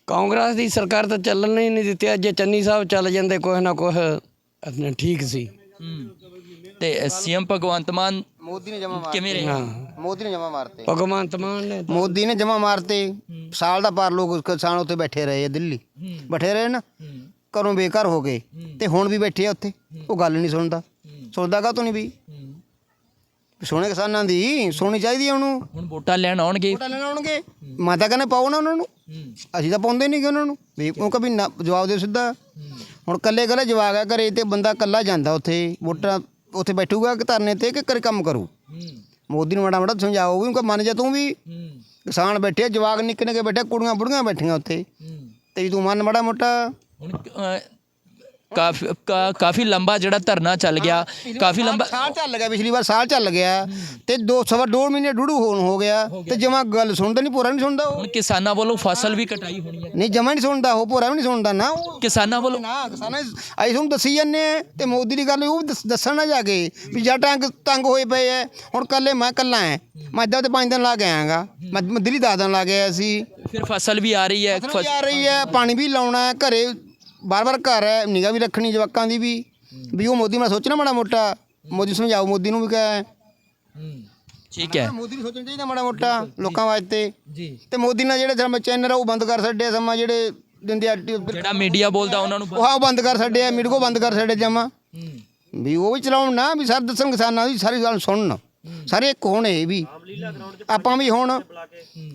ਕਾਂਗਰਸ ਦੀ ਸਰਕਾਰ ਤਾਂ ਚੱਲਣ ਹੀ ਨਹੀਂ ਦਿੱਤੀ ਜੇ ਚੰਨੀ ਸਾਹਿਬ ਚੱਲ ਜਾਂਦੇ ਕੁਛ ਨਾ ਕੁਛ ਆਪਣਾ ਠੀਕ ਸੀ।
ਤੇ ਸੀਐਮ ਭਗਵੰਤ ਮਾਨ
ਮੋਦੀ ਨੇ ਜਮਾ
ਕਿਵੇਂ ਰਹੇ?
ਹਾਂ।
ਮੋਦੀ ਨੇ ਜਮਾ ਮਾਰਤੇ।
ਭਗਵੰਤ ਮਾਨ ਨੇ ਤਾਂ-
ਮੋਦੀ ਨੇ ਜਮਾ ਮਾਰਤੇ। ਸਾਲ ਦਾ ਪਰ ਲੋਕ ਕਿਸਾਨ ਉੱਥੇ ਬੈਠੇ ਰਹੇ ਆ ਦਿੱਲੀ। ਬੈਠੇ ਰਹੇ ਨਾ? ਘਰੋਂ ਬੇਘਰ ਹੋ ਗਏ ਤੇ ਹੁਣ ਵੀ ਬੈਠੇ ਆ ਉੱਥੇ। ਉਹ ਗੱਲ ਨਹੀਂ ਸੁਣਦਾ। ਸੁਣਦਾ ਕਾ ਨਹੀਂ ਵੀ? ਸੋਹਣੇ ਕਿਸਾਨਾਂ ਦੀ ਸੁਣਨੀ ਚਾਹੀਦੀ ਆ ਉਹਨੂੰ।
ਹੁਣ ਵੋਟਾਂ ਲੈਣ ਆਉਣਗੇ।
ਵੋਟਾਂ ਲੈਣ ਆਉਣਗੇ। ਮੈਂ ਤਾਂ ਕਹਿੰਦਾ ਪਾਓ ਨਾ ਉਹਨਾਂ ਨੂੰ। ਅਸੀਂ ਤਾਂ ਪਾਉਂਦੇ ਨਹੀਂ ਕਿ ਉਹਨਾਂ ਨੂੰ। ਵੀ ਉਹ ਕਭੀ ਨਾ ਜਵਾਬ ਦਿਓ ਸਿੱਧਾ। ਹੁਣ ਕੱਲੇ ਕੱਲੇ ਜਵਾਬ ਆ ਘਰੇ ਤੇ ਬੰਦਾ ਕੱਲਾ ਜਾਂਦਾ ਉੱਥੇ। ਵੋਟਾਂ ਉੱਥੇ ਬੈਠੂਗਾ ਕਿ ਧਰਨੇ ਤੇ ਕਿ ਕਰ ਕੰਮ ਕਰੂ। ਮੋਦੀ ਨੂੰ ਮਾੜਾ ਮਾੜਾ ਸਮਝਾਓ ਵੀ ਉਹਨੂੰ ਮੰਨ ਜਾ ਤੂੰ ਵੀ। ਕਿਸਾਨ ਬੈਠੇ ਆ, ਜਵਾਕ ਨਿੱਕੇ ਨਿੱਕੇ ਬੈਠੇ ਕੁੜੀਆਂ ਬੁੜੀਆਂ ਬੈਠੀਆਂ ਉੱਥੇ। ਤੇ ਤੂੰ ਮੰਨ ਮਾੜਾ ਮੋਟਾ।
ਹੁਣ ਕਾਫੀ ਕਾ- ਕਾਫੀ ਲੰਬਾ ਜਿਹੜਾ ਧਰਨਾ ਚੱਲ ਗਿਆ ਕਾਫੀ ਲੰਬਾ
ਸਾਲ ਚੱਲ ਗਿਆ ਪਿਛਲੀ ਵਾਰ ਸਾਲ ਚੱਲ ਗਿਆ ਤੇ ਦੋ ਸਵਾ ਡੋੜ ਮਹੀਨੇ ਡੂੜੂ ਹੋਣ ਹੋ ਗਿਆ ਤੇ ਜਮਾ ਗੱਲ ਸੁਣਦਾ ਨਹੀਂ ਪੂਰਾ ਨਹੀਂ ਸੁਣਦਾ ਉਹ।
ਹੁਣ ਕਿਸਾਨਾਂ ਵੱਲੋਂ ਫਸਲ ਵੀ ਕਟਾਈ ਹੋਣੀ ਹੈ।
ਨਹੀਂ ਜਮਾ ਨਹੀਂ ਸੁਣਦਾ ਉਹ ਪੂਰਾ ਵੀ ਨਹੀਂ ਸੁਣਦਾ ਨਾ ਉਹ।
ਕਿਸਾਨਾਂ ਵੱਲੋਂ
ਨਾ ਕਿਸਾਨਾਂ ਦੀ- ਅਸੀਂ ਤੁਹਾਨੂੰ ਦੱਸੀ ਜੰਨੇ ਆ ਤੇ ਮੋਦੀ ਦੀ ਗੱਲ ਉਹ ਵੀ ਦੱਸ- ਦੱਸਣ ਨਾ ਜਾ ਕੇ ਵੀ ਜੱਟ ਤੰਗ ਤੰਗ ਹੋਏ ਪਏ ਐ ਹੁਣ ਕੱਲੇ ਮੈਂ ਕੱਲਾ ਐ ਮੈਂ ਅੱਧਾ ਤੇ ਪੰਜ ਦਿਨ ਲਾ ਕੇ ਆਇਆਗਾ। ਮੈਂ ਮੈਂ ਦਿੱਲੀ ਦਸ ਦਿਨ ਲਾ ਕੇ ਆਇਆ ਸੀ।
ਫਿਰ ਫਸਲ ਵੀ ਆ ਰਹੀ ਹੈ
ਫਸਲ ਵੀ ਆ ਰਹੀ ਹੈ ਪਾਣੀ ਵੀ ਲਾਉਣਾ ਹੈ ਘਰੇ ਬਾਰ-ਬਾਰ ਘਰ ਹੈ ਨਿਗਾ ਵੀ ਰੱਖਣੀ ਜਵਾਕਾਂ ਦੀ ਵੀ ਵੀ ਉਹ ਮੋਦੀ ਨਾਲ ਸੋਚਣਾ ਮਾੜਾ ਮੋਟਾ ਮੋਦੀ ਸਮਝਾਓ ਮੋਦੀ ਨੂੰ ਵੀ ਕਹੇ।
ਠੀਕ ਹੈ।
ਮੋਦੀ ਨੂੰ ਸੋਚਣਾ ਚਾਹੀਦਾ ਮਾੜਾ ਮੋਟਾ ਲੋਕਾਂ ਵਾਸਤੇ। ਜੀ। ਤੇ ਮੋਦੀ ਨਾਲ ਜਿਹੜੇ ਸਮਾਂ ਚੈਨਲ ਆ ਉਹ ਬੰਦ ਕਰ ਛੱਡੇ ਸਮਾਂ ਜਿਹੜੇ ਦਿੰਦੇ ਆ
ਜਿਹੜਾ ਮੀਡੀਆ ਬੋਲਦਾ ਉਹਨਾਂ ਨੂੰ
ਉਹ ਬੰਦ ਕਰ ਛੱਡੇ ਆ ਮਿਡਕੋ ਬੰਦ ਕਰ ਛੱਡੇ ਜਮਾ। ਵੀ ਉਹ ਵੀ ਚਲਾਉਣ ਨਾ ਵੀ ਸਾਰੇ ਦੱਸਣ ਕਿਸਾਨਾਂ ਦੀ ਸਾਰੀ ਗੱਲ ਸੁਣਨ। ਸਾਰੇ ਇੱਕ ਹੋਣ ਇਹ ਵੀ? ਆਪਾਂ ਵੀ ਹੁਣ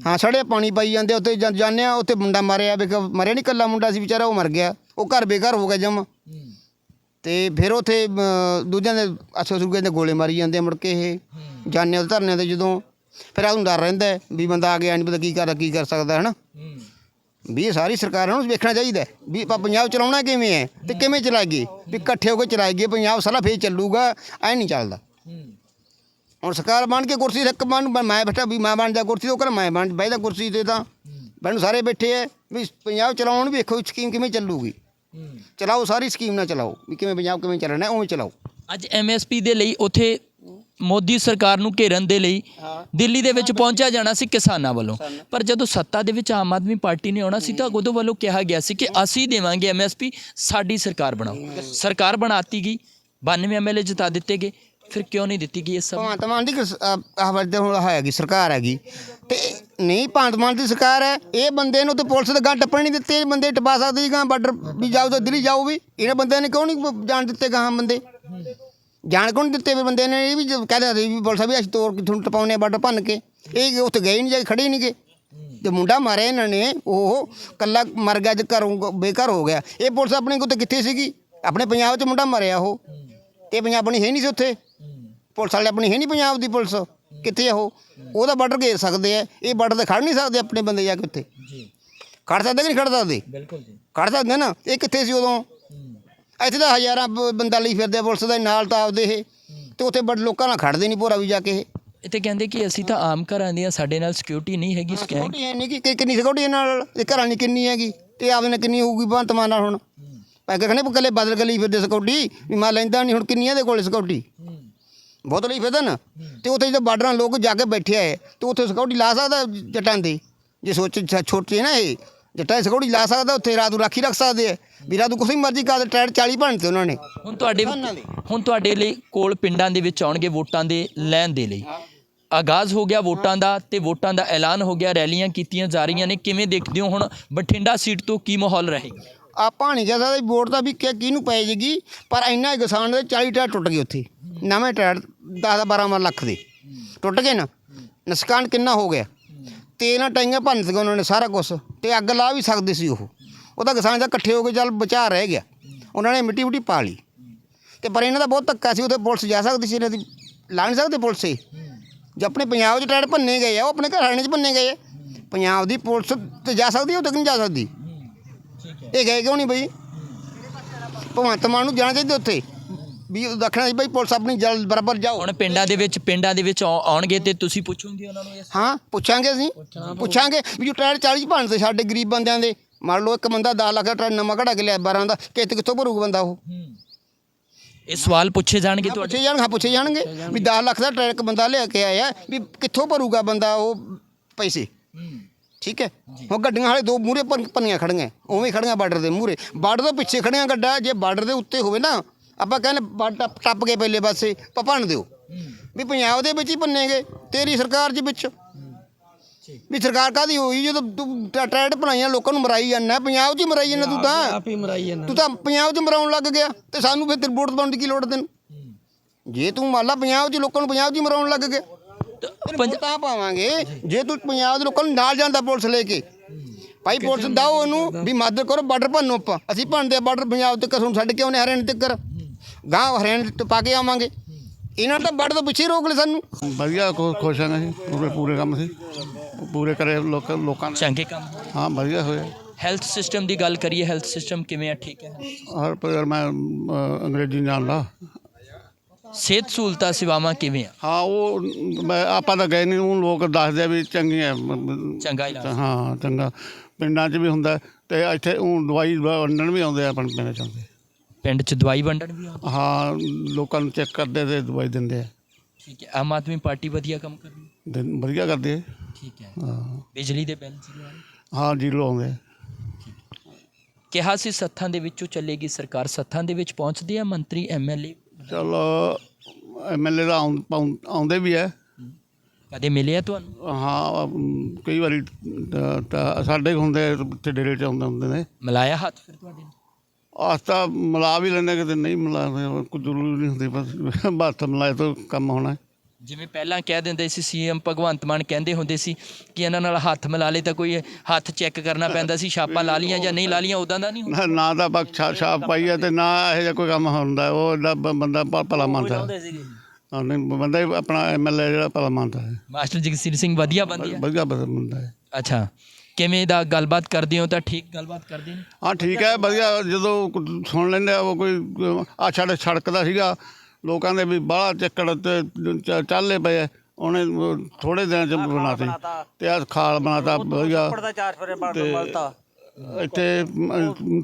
ਹਾਂ ਸੜੇ ਪਾਣੀ ਪਾਈ ਜਾਂਦੇ ਜਾਂ- ਜਾਂਦੇ ਆ ਉੱਥੇ ਮੁੰਡਾ ਮਾਰਿਆ ਵੇਖ ਮਰਿਆ ਨਹੀਂ ਕੱਲਾ ਮੁੰਡਾ ਸੀ ਵਿਚਾਰਾ ਉਹ ਮਰ ਗਿਆ। ਉਹ ਘਰ ਬੇਘਰ ਹੋ ਗਿਆ ਜਮ। ਤੇ ਫਿਰ ਉੱਥੇ ਦੂਜਿਆਂ ਦੇ ਅਸੋ ਸੁਗੇ ਦੇ ਗੋਲੇ ਮਾਰੀ ਜਾਂਦੇ ਮੁੜ ਕੇ ਇਹ। ਜਾਂਦੇ ਉਹ ਧਰਨਿਆਂ ਤੇ ਜਦੋਂ ਫਿਰ ਆਉਂ ਡਰ ਰਹਿੰਦਾ ਵੀ ਬੰਦਾ ਆ ਗਿਆ ਨਹੀਂ ਪਤਾ ਕੀ ਕਰ ਕੀ ਕਰ ਸਕਦਾ ਹੈ। ਨਾ ਵੀ ਇਹ ਸਾਰੀ ਸਰਕਾਰਾਂ ਨੂੰ ਵੇਖਣਾ ਚਾਹੀਦਾ ਵੀ ਆਪਾਂ ਪੰਜਾਬ ਚਲਾਉਣਾ ਕਿਵੇਂ ਹੈ ਤੇ ਕਿਵੇਂ ਚਲਾਈਏ? ਵੀ ਇਕੱਠੇ ਹੋ ਕੇ ਚਲਾਈਏ ਪੰਜਾਬ ਸਾਰਾ ਫੇਰ ਚੱਲੂਗਾ ਐ ਨਹੀਂ ਚੱਲਦਾ। ਹੁਣ ਸਰਕਾਰ ਬਣ ਕੇ ਕੁਰਸੀ ਤੇ ਬਣ, ਮੈਂ ਬੈਠਾ ਵੀ ਮੈਂ ਬਣ ਜਾ ਕੁਰਸੀ, ਉਹ ਕਰ ਮੈਂ ਬਣ ਬੈਠਾ ਕੁਰਸੀ ਤੇ ਤਾਂ। ਮੈਨੂੰ ਸਾਰੇ ਬੈਠੇ ਐ ਵੀ ਪੰਜਾਬ ਚਲਾਉਣ ਵੇਖੋ ਸਕੀਮ ਕਿਵੇਂ ਚੱਲੂਗੀ। ਚਲਾਓ ਸਾਰੀ ਸਕੀਮ ਨਾ ਚਲਾਓ, ਵੀ ਕਿਵੇਂ ਪੰਜਾਬ ਕਿਵੇਂ ਚੱਲਣਾ ਉਵੇਂ ਚਲਾਓ।
ਅੱਜ ਐਮਐਸਪੀ ਦੇ ਲਈ ਉਥੇ ਮੋਦੀ ਸਰਕਾਰ ਨੂੰ ਘੇਰਨ ਦੇ ਲਈ ਦਿੱਲੀ ਦੇ ਵਿੱਚ ਪਹੁੰਚਿਆ ਜਾਣਾ ਸੀ ਕਿਸਾਨਾਂ ਵੱਲੋਂ। ਪਰ ਜਦੋਂ ਸੱਤਾ ਦੇ ਵਿੱਚ ਆਮ ਆਦਮੀ ਪਾਰਟੀ ਨੇ ਆਉਣਾ ਸੀ ਤਾਂ ਉਦੋਂ ਵੱਲੋਂ ਕਿਹਾ ਗਿਆ ਸੀ ਕਿ ਅਸੀਂ ਦੇਵਾਂਗੇ ਐਮਐਸਪੀ ਸਾਡੀ ਸਰਕਾਰ ਬਣਾਓ। ਸਰਕਾਰ ਬਣਾਤੀ ਗਈ 92 ਐਮਐਲਏ ਜਿਤਾ ਦਿੱਤੇ ਗਏ। ਫਿਰ ਕਿਉਂ ਨਹੀਂ ਦਿੱਤੀ ਗਈ ਇਹ ਸਭ?
ਭਗਵੰਤ ਮਾਨ ਦੀ ਕਿਸ- ਆਹ ਆਹ ਵੱਡੇ ਹੁਣ ਹੈਗੀ, ਸਰਕਾਰ ਹੈਗੀ। ਤੇ ਨਹੀਂ, ਭਗਵੰਤ ਮਾਨ ਦੀ ਸਰਕਾਰ ਹੈ, ਇਹ ਬੰਦੇ ਨੂੰ ਤੇ ਪੁਲਿਸ ਦੇ ਗਾਂ ਟੱਪਣ ਨਹੀਂ ਦਿੱਤੇ, ਇਹ ਬੰਦੇ ਟਪਾ ਸਕਦੇ ਸੀ ਗਾਂ ਬਾਰਡਰ ਵੀ ਜਾਓ ਤਾਂ ਦਿੱਲੀ ਜਾਓ ਵੀ। ਇਹਨਾਂ ਬੰਦਿਆਂ ਨੇ ਕਿਉਂ ਨਹੀਂ ਜਾਣ ਦਿੱਤੇ ਗਾਂ ਬੰਦੇ? ਜਾਣ ਕਿਉਂ ਨਹੀਂ ਦਿੱਤੇ ਵੀ ਬੰਦੇ ਨੇ? ਇਹ ਵੀ ਕਹਿ ਕਹਿੰਦੇ ਸੀ ਵੀ ਪੁਲਿਸ ਵੀ ਅਸੀਂ ਤੋਰ ਕੇ ਤੁਹਾਨੂੰ ਟਪਾਉਨੇ ਬਾਰਡਰ ਭੰਨ ਕੇ। ਇਹ ਉੱਥੇ ਗਏ ਨਹੀਂ, ਜਾ ਕੇ ਖੜੇ ਹੀ ਨਹੀਂ ਗਏ। ਤੇ ਮੁੰਡਾ ਮਾਰਿਆ ਇਹਨਾਂ ਨੇ, ਉਹ ਕੱਲਾ ਮਰ ਗਿਆ ਜ ਘਰੋਂ ਬੇਘਰ ਹੋ ਗਿਆ। ਇਹ ਪੁਲਿਸ ਆਪਣੇ ਕੋਲ ਤੇ ਕਿੱਥੇ ਸੀਗੀ? ਆਪਣੇ ਪੰਜਾਬ 'ਚ ਮੁੰਡਾ ਮਰਿਆ ਉਹ। ਤੇ ਪੰਜਾਬ ਆਪਣੀ ਹੈ ਨਹੀਂ ਸੀ ਉੱਥੇ। ਪੁਲਿਸ ਵਾਲੇ ਆਪਣੀ ਹੈ ਨਹੀਂ ਪੰਜਾਬ ਦੀ ਪੁਲਿਸ। ਕਿੱਥੇ ਆ ਉਹ? ਉਹਦਾ ਬਾਰਡਰ ਘੇਰ ਸਕਦੇ ਆ। ਇਹ ਬਾਰਡਰ ਤੇ ਖੜ ਨਹੀਂ ਸਕਦੇ ਆਪਣੇ ਬੰਦੇ ਜਾ ਕੇ ਉੱਥੇ।
ਜੀ।
ਖੜ ਸਕਦੇ ਕਿ ਨਹੀਂ ਖੜ ਸਕਦੇ?
ਬਿਲਕੁਲ ਜੀ।
ਖੜ ਸਕਦੇ ਨਾ। ਇਹ ਕਿੱਥੇ ਸੀ ਉਦੋਂ? ਇੱਥੇ ਤਾਂ ਹਜ਼ਾਰਾਂ ਬ- ਬੰਦਾ ਲਈ ਫਿਰਦੇ ਆ ਪੁਲਿਸ ਦੇ ਨਾਲ ਤਾਂ ਆਪਦੇ ਇਹ। ਤੇ ਉੱਥੇ ਬੜ ਲੋਕਾਂ ਨਾਲ ਖੜਦੇ ਨਹੀਂ ਭੋਰਾ ਵੀ ਜਾ ਕੇ ਇਹ।
ਤੇ ਕਹਿੰਦੇ ਕਿ ਅਸੀਂ ਤਾਂ ਆਮ ਘਰਾਂ ਦੀਆਂ ਸਾਡੇ ਨਾਲ ਸਿਕਿਉਰਿਟੀ ਨਹੀਂ ਹੈਗੀ ਸਕੈਨ
ਸਿਕਿਉਰਿਟੀ ਹੈ ਨਹੀਂ ਕਿ ਕਿ- ਕਿੰਨੀ ਸਿਕਿਉਰਿਟੀ ਇਹਨਾਂ ਨਾਲ? ਇਹ ਘਰਾਂ ਦੀ ਕਿੰਨੀ ਹੈਗੀ? ਤੇ ਆਪਦੇ ਨਾਲ ਕਿੰਨੀ ਹੋਊਗੀ ਬੰਤ ਮਾਨ ਨਾਲ ਹੁਣ? ਪੈ ਕੇ ਕਹਿੰਦੇ ਕੱਲੇ ਬਦਲ ਕੇ ਲਈ ਫਿਰਦੇ ਸਿਕਿਉਰਿਟੀ ਵੀ ਮੈਂ ਲੈਂਦਾ ਨਹੀਂ ਹੁਣ ਕਿੰਨੀਆਂ ਦੇ ਕੋਲ ਸਿਕਿਉਰਿਟੀ ਬਹੁਤ ਲਈ ਫਿਰਦਾ ਨਾ ਤੇ ਉੱਥੇ ਜਦੋਂ ਬਾਰਡਰਾਂ ਲੋਕ ਜਾ ਕੇ ਬੈਠੇ ਆਏ ਤੇ ਉੱਥੇ ਸਿਕਿਉਰਿਟੀ ਲਾ ਸਕਦਾ ਜੱਟਾਂ ਦੀ। ਜੇ ਸੋਚ ਛੋਟੇ ਨਾ ਇਹ ਜੱਟਾਂ ਸਿਕਿਉਰਿਟੀ ਲਾ ਸਕਦਾ ਉੱਥੇ ਰਾਤ ਨੂੰ ਰਾਖੀ ਰੱਖ ਸਕਦੇ ਆ। ਵੀ ਰਾਤ ਨੂੰ ਕੁਛ ਵੀ ਮਰਜ਼ੀ ਕਰ ਟਾਇਰ 40 ਭੰਨਤੇ ਉਹਨਾਂ ਨੇ।
ਹੁਣ ਤੁਹਾਡੇ ਹੁਣ ਤੁਹਾਡੇ ਲਈ ਕੋਲ ਪਿੰਡਾਂ ਦੇ ਵਿੱਚ ਆਉਣਗੇ ਵੋਟਾਂ ਦੇ ਲੈਣ ਦੇ ਲਈ। ਆਗਾਜ਼ ਹੋ ਗਿਆ ਵੋਟਾਂ ਦਾ ਤੇ ਵੋਟਾਂ ਦਾ ਐਲਾਨ ਹੋ ਗਿਆ ਰੈਲੀਆਂ ਕੀਤੀਆਂ ਜਾ ਰਹੀਆਂ ਨੇ। ਕਿਵੇਂ ਦੇਖਦੇ ਹੋ ਹੁਣ ਬਠਿੰਡਾ ਸੀਟ ਤੋਂ ਕੀ ਮਾਹੌਲ ਰਹੇਗਾ?
ਆਪਾਂ ਨਹੀਂ ਕਹਿ ਸਕਦੇ ਵੋਟ ਤਾਂ ਵੀ ਕਿ ਕਿਹਨੂੰ ਪੈ ਜੇਗੀ, ਪਰ ਇੰਨਾ ਹੀ ਕਿਸਾਨ ਦੇ 40 ਟਾਇਰ ਟੁੱਟ ਗਏ ਉੱਥੇ। ਨਵੇਂ ਟਾਇਰ 10 12 ਲੱਖ ਦੇ। ਟੁੱਟ ਗਏ ਨਾ? ਨੁਕਸਾਨ ਕਿੰਨਾ ਹੋ ਗਿਆ? ਤੇ ਇਹਨਾਂ ਟਾਈਆਂ ਭੰਨ ਦਿੱਤੀਆਂ ਉਹਨਾਂ ਨੇ ਸਾਰਾ ਕੁਝ ਤੇ ਅੱਗ ਲਾ ਵੀ ਸਕਦੇ ਸੀ ਉਹ। ਉਹ ਤਾਂ ਕਿਸਾਨ ਦਾ ਇਕੱਠੇ ਹੋ ਕੇ ਚੱਲ ਬਚਾ ਰਹਿ ਗਿਆ। ਉਹਨਾਂ ਨੇ ਮਿੱਟੀ ਮਿੱਟੀ ਪਾ ਲਈ। ਤੇ ਪਰ ਇਹਨਾਂ ਦਾ ਬਹੁਤ ਧੱਕਾ ਸੀ, ਉੱਥੇ ਪੁਲਿਸ ਜਾ ਸਕਦੀ ਸੀ, ਇਹਨਾਂ ਦੀ ਲਾ ਨਹੀਂ ਸਕਦੇ ਪੁਲਿਸ ਇਹ। ਜੇ ਆਪਣੇ ਪੰਜਾਬ 'ਚ ਟਾਇਰ ਭੰਨੇ ਗਏ ਆ, ਉਹ ਆਪਣੇ ਘਰ ਹਰਿਆਣੇ 'ਚ ਭੰਨੇ ਗਏ ਆ। ਪੰਜਾਬ ਦੀ ਪੁਲਿਸ ਤੇ ਜਾ ਸਕਦੀ ਉਹ ਤੱਕ ਨਹੀਂ ਜਾ ਸਕਦੀ? ਇਹ ਗਏ ਕਿਉਂ ਨਹੀਂ ਬਈ? ਭਗਵੰਤ ਮਾਨ ਨੂੰ ਜਾਣਾ ਚਾਹੀਦਾ ਉੱਥੇ। ਵੀ ਉਹ ਦੱਖਣਾ ਸੀ ਬਈ ਪੁਲਿਸ ਆਪਣੀ ਜਲ ਬਰਾਬਰ ਜਾਓ।
ਹੁਣ ਪਿੰਡਾਂ ਦੇ ਵਿੱਚ ਪਿੰਡਾਂ ਦੇ ਵਿੱਚ ਆਉ- ਆਉਣਗੇ ਤੇ ਤੁਸੀਂ ਪੁੱਛੋਗੇ ਉਹਨਾਂ ਨੂੰ ਇਸ
ਹਾਂ ਪੁੱਛਾਂਗੇ ਅਸੀਂ। ਪੁੱਛਾਂਗੇ ਵੀ ਜੋ ਟਾਇਰ 40 ਭੰਨ ਤੇ ਸਾਡੇ ਗਰੀਬ ਬੰਦਿਆਂ ਦੇ। ਮੰਨ ਲਓ ਇੱਕ ਬੰਦਾ 10 ਲੱਖ ਦਾ ਟਾਇਰ ਨਵਾਂ ਕਢਾ ਕੇ ਲਿਆ 12 ਦਾ ਕਿਤੇ ਕਿੱਥੋਂ ਭਰੂਗਾ ਬੰਦਾ ਉਹ?
ਇਹ ਸਵਾਲ ਪੁੱਛੇ ਜਾਣਗੇ ਤੁਹਾਡੇ।
ਪੁੱਛੇ ਜਾਣ ਹਾਂ ਪੁੱਛੇ ਜਾਣਗੇ। ਵੀ 10 ਲੱਖ ਦਾ ਟਾਇਰ ਇੱਕ ਬੰਦਾ ਲਿਆ ਕੇ ਆਇਆ ਵੀ ਕਿੱਥੋਂ ਭਰੂਗਾ ਬੰਦਾ ਉਹ ਪੈਸੇ? ਠੀਕ ਹੈ? ਹੁਣ ਗੱਡੀਆਂ ਹਾਲੇ ਦੋ ਮੂਰੇ ਪੰਨੀਆਂ ਖੜੀਆਂ ਉਵੇਂ ਖੜੀਆਂ ਬਾਰਡਰ ਦੇ ਮੂਰੇ ਬਾਰਡਰ ਤੋਂ ਪਿੱਛੇ ਖੜੀਆਂ ਗੱਡਾ ਜੇ ਬਾਰਡਰ ਦੇ ਉੱਤੇ ਹੋਵੇ ਨਾ ਆਪਾਂ ਕਹਿੰਦੇ ਬਾਰਡਰ ਟੱਪ- ਕੇ ਪਹਿਲੇ ਪਾਸੇ ਭੰਨ ਦਿਓ। ਵੀ ਪੰਜਾਬ ਦੇ ਵਿੱਚ ਹੀ ਭੰਨੇਗੇ ਤੇਰੀ ਸਰਕਾਰ ਦੇ ਵਿੱਚ। ਵੀ ਸਰਕਾਰ ਕਾਦੀ ਹੋਈ ਜਦੋਂ ਤੂੰ ਟ- ਟਰੈਕਟ ਬਣਾਈਆਂ ਲੋਕਾਂ ਨੂੰ ਮਰਾਈ ਜਾਂਦਾ ਪੰਜਾਬ 'ਚ ਹੀ ਮਰਾਈ ਜਾਂਦਾ ਤੂੰ ਤਾਂ।
ਆਪ ਹੀ ਮਰਾਈ ਜਾਂਦਾ।
ਤੂੰ ਤਾਂ ਪੰਜਾਬ 'ਚ ਮਰਾਉਣ ਲੱਗ ਗਿਆ ਤੇ ਸਾਨੂੰ ਫਿਰ ਵੋਟ ਪਾਉਣ ਦੀ ਕੀ ਲੋੜ ਤੈਨੂੰ? ਜੇ ਤੂੰ ਮੰਨ ਲਾ ਪੰਜਾਬ 'ਚ ਲੋਕਾਂ ਨੂੰ ਪੰਜਾਬ 'ਚ ਹੀ ਮਰਾਉਣ ਲੱਗ ਗਿਆ। ਵੋਟ ਤਾਂ ਪਾਵਾਂਗੇ। ਜੇ ਤੂੰ ਪੰਜਾਬ ਦੇ ਲੋਕਾਂ ਨੂੰ ਨਾਲ ਜਾਂਦਾ ਪੁਲਿਸ ਲੈ ਕੇ ਭਾਈ ਪੁਲਿਸ ਦਾਓ ਉਹਨੂੰ ਵੀ ਮਦਦ ਕਰੋ ਬਾਰਡਰ ਭੰਨੋ ਆਪਾਂ। ਅਸੀਂ ਭੰਨਦੇ ਆ ਬਾਰਡਰ ਪੰਜਾਬ ਤੇ ਕਸਮ ਛੱਡ ਕੇ ਉਹਨੇ ਹਰਿਆਣੇ ਤੱਕ। ਗਾਂ ਹਰਿਆਣੇ ਤੇ ਪਾ ਕੇ ਆਵਾਂਗੇ। ਇਹਨਾਂ ਤਾਂ ਬਾਰਡਰ ਤੋਂ ਪਿੱਛੇ ਹੀ ਰੋਕ ਲੈ ਸਾਨੂੰ।
ਵਧੀਆ ਖੁ- ਖੁਸ਼ ਹਾਂ ਅਸੀਂ ਪੂਰੇ ਪੂਰੇ ਕੰਮ ਸੀ। ਪੂਰੇ ਕਰੇ ਲੋਕ ਲੋਕਾਂ ਨੇ।
ਚੰਗੇ ਕੰਮ।
ਹਾਂ ਵਧੀਆ ਹੋਇਆ
ਹੈਲਥ ਸਿਸਟਮ ਦੀ ਗੱਲ ਕਰੀਏ ਹੈਲਥ ਸਿਸਟਮ ਕਿਵੇਂ ਆ? ਠੀਕ ਹੈ।
ਹਰ ਪਰ ਮੈਂ ਅੰਗਰੇਜ਼ੀ ਜਾਣਦਾ।
ਸਿਹਤ ਸਹੂਲਤਾਂ ਸੇਵਾਵਾਂ ਕਿਵੇਂ ਆ?
ਹਾਂ ਉਹ ਮੈਂ ਆਪਾਂ ਤਾਂ ਗਏ ਨਹੀਂ ਉਹ ਲੋਕ ਦੱਸਦੇ ਆ ਵੀ ਚੰਗੀਆਂ ਮ-
ਚੰਗਾ ਇਲਾਜ।
ਹਾਂ ਚੰਗਾ। ਪਿੰਡਾਂ 'ਚ ਵੀ ਹੁੰਦਾ ਤੇ ਇੱਥੇ ਉਹ ਦਵਾਈ ਵੰਡਣ ਵੀ ਆਉਂਦੇ ਆ ਆਪਣੇ ਪਿੰਡ 'ਚ ਆਉਂਦੇ
ਪਿੰਡ 'ਚ ਦਵਾਈ ਵੰਡਣ ਵੀ ਆਉਂਦੇ
ਹਾਂ ਲੋਕਾਂ ਨੂੰ ਚੈੱਕ ਕਰਦੇ ਤੇ ਦਵਾਈ ਦਿੰਦੇ ਆ।
ਠੀਕ ਹੈ ਆਮ ਆਦਮੀ ਪਾਰਟੀ ਵਧੀਆ ਕੰਮ ਕਰ ਰਹੀ ਹੈ
ਵਧੀਆ ਕਰਦੇ ਆ
ਠੀਕ ਹੈ
ਹਾਂ।
ਬਿਜਲੀ ਦੇ ਬਿੱਲ ਜ਼ੀਰੋ ਆ ਰਹੇ।
ਹਾਂ ਜੀਰੋ ਆਉਂਦੇ ਆ।
ਕਿਹਾ ਸੀ ਸੱਥਾਂ ਦੇ ਵਿੱਚੋਂ ਚੱਲੇਗੀ ਸਰਕਾਰ ਸੱਥਾਂ ਦੇ ਵਿੱਚ ਪਹੁੰਚਦੇ ਆ ਮੰਤਰੀ ਐਮਐਲਏ
ਚਲੋ ਐਮਐਲਏ ਦਾ ਆਉਂ- ਪਾਉਂ- ਆਉਂਦੇ ਵੀ ਹੈ
ਕਦੇ ਮਿਲੇ ਆ ਤੁਹਾਨੂੰ?
ਹਾਂ ਅਮ, ਕਈ ਵਾਰੀ ਤਾਂ- ਤਾਂ ਸਾਡੇ ਹੁੰਦੇ ਇੱਥੇ ਡੇਰੇ 'ਚ ਆਉਂਦੇ ਹੁੰਦੇ ਨੇ।
ਮਿਲਾਇਆ ਹੱਥ ਫਿਰ ਤੁਹਾਡੇ ਨਾਲ
ਆਸਤਾ ਮਿਲਾ ਵੀ ਲੈਂਦੇ ਕਿਤੇ ਨਹੀਂ ਮਿਲਾਉਂਦੇ ਕੋਈ ਜ਼ਰੂਰੀ ਨਹੀਂ ਹੁੰਦੀ ਬਸ ਹੱਥ ਮਿਲਾਏ ਤਾਂ ਕੰਮ ਹੋਣਾ। ਹੈ।
ਜਿਵੇਂ ਪਹਿਲਾਂ ਕਹਿ ਦਿੰਦੇ ਸੀ ਸੀਐਮ ਭਗਵੰਤ ਮਾਨ ਕਹਿੰਦੇ ਹੁੰਦੇ ਸੀ ਕਿ ਇਹਨਾਂ ਨਾਲ ਹੱਥ ਮਿਲਾ ਲੇ ਤਾਂ ਕੋਈ ਹੱਥ ਚੈੱਕ ਕਰਨਾ ਪੈਂਦਾ ਸੀ ਛਾਪਾਂ ਲਾ ਲੀਆਂ ਜਾਂ ਨਹੀਂ ਲਾ ਲੀਆਂ ਉਦਾਂ ਦਾ ਨਹੀਂ ਹੁੰਦਾ?
ਨਾ ਤਾਂ ਬਖ ਛਾਪ ਪਾਈ ਹੈ ਤੇ ਨਾ ਇਹੋ ਜਿਹਾ ਕੋਈ ਕੰਮ ਹੁੰਦਾ ਉਹ ਬ- ਬੰਦਾ ਭਲਾ ਮੰਨਦਾ। ਹਾਂ ਨਹੀਂ ਬੰਦਾ ਹੀ ਆਪਣਾ ਐਮਐਲਏ ਜਿਹੜਾ ਭਲਾ ਮੰਨਦਾ ਹੈ।
ਮਾਸਟਰ ਜਗਸੀਰ ਸਿੰਘ ਵਧੀਆ ਬੰਦੇ ਆ।
ਵਧੀਆ ਬੰਦਾ ਹੈ।
ਅੱਛਾ ਕਿਵੇਂ ਦਾ ਗੱਲਬਾਤ ਕਰਦੇ ਹੋ ਤਾਂ ਠੀਕ ਗੱਲਬਾਤ ਕਰਦੇ ਨੇ?
ਹਾਂ ਠੀਕ ਹੈ ਵਧੀਆ ਜਦੋਂ ਸੁਣ ਲੈਂਦੇ ਆ ਉਹ ਕੋਈ ਆ ਸਾਡੇ ਸੜਕ ਦਾ ਸੀਗਾ ਲੋਕਾਂ ਦੇ ਵੀ ਬਾਹਲਾ ਚੱਕੜ ਤੇ ਚ- ਚੱਲੇ ਪਏ। ਉਹਨੇ ਥੋੜੇ ਦਿਨਾਂ ਚ ਬਣਾਤੀ। ਤੇ ਆ ਖਾਲ ਬਣਾਤਾ ਵਧੀਆ।
ਦਾ ਚਾਰ ਫੇਰੇ
ਤੇ ਇੱਥੇ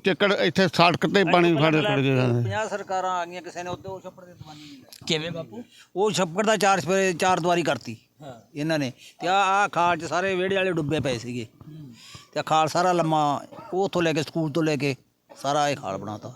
ਚੱਕੜ ਇੱਥੇ ਸੜਕ ਤੇ ਪਾਣੀ ਫੜ ਫੜ ਗਿਆ
50 ਸਰਕਾਰਾਂ ਆ ਗਈਆਂ ਕਿਸੇ ਨੇ ਉੱਤੇ ਉਹ ਛੱਪੜ ਦੇ ਦਵਾਨੀ ਨਹੀਂ
ਕਿਵੇਂ ਬਾਪੂ?
ਉਹ ਛੱਪੜ ਦਾ ਚਾਰ ਫੇਰੇ ਚਾਰ ਦੁਆਰੀ ਕਰਤੀ ਇਹਨਾਂ ਨੇ। ਤੇ ਆ ਆ ਖਾਲ ਚ ਸਾਰੇ ਵਿਹੜੇ ਵਾਲੇ ਡੁੱਬੇ ਪਏ ਸੀਗੇ। ਤੇ ਆਹ ਖਾਲ ਸਾਰਾ ਲੰਮਾ ਉਹ ਤੋਂ ਲੈ ਕੇ ਸਕੂਲ ਤੋਂ ਲੈ ਕੇ ਸਾਰਾ ਇਹ ਖਾਲ ਬਣਾਤਾ।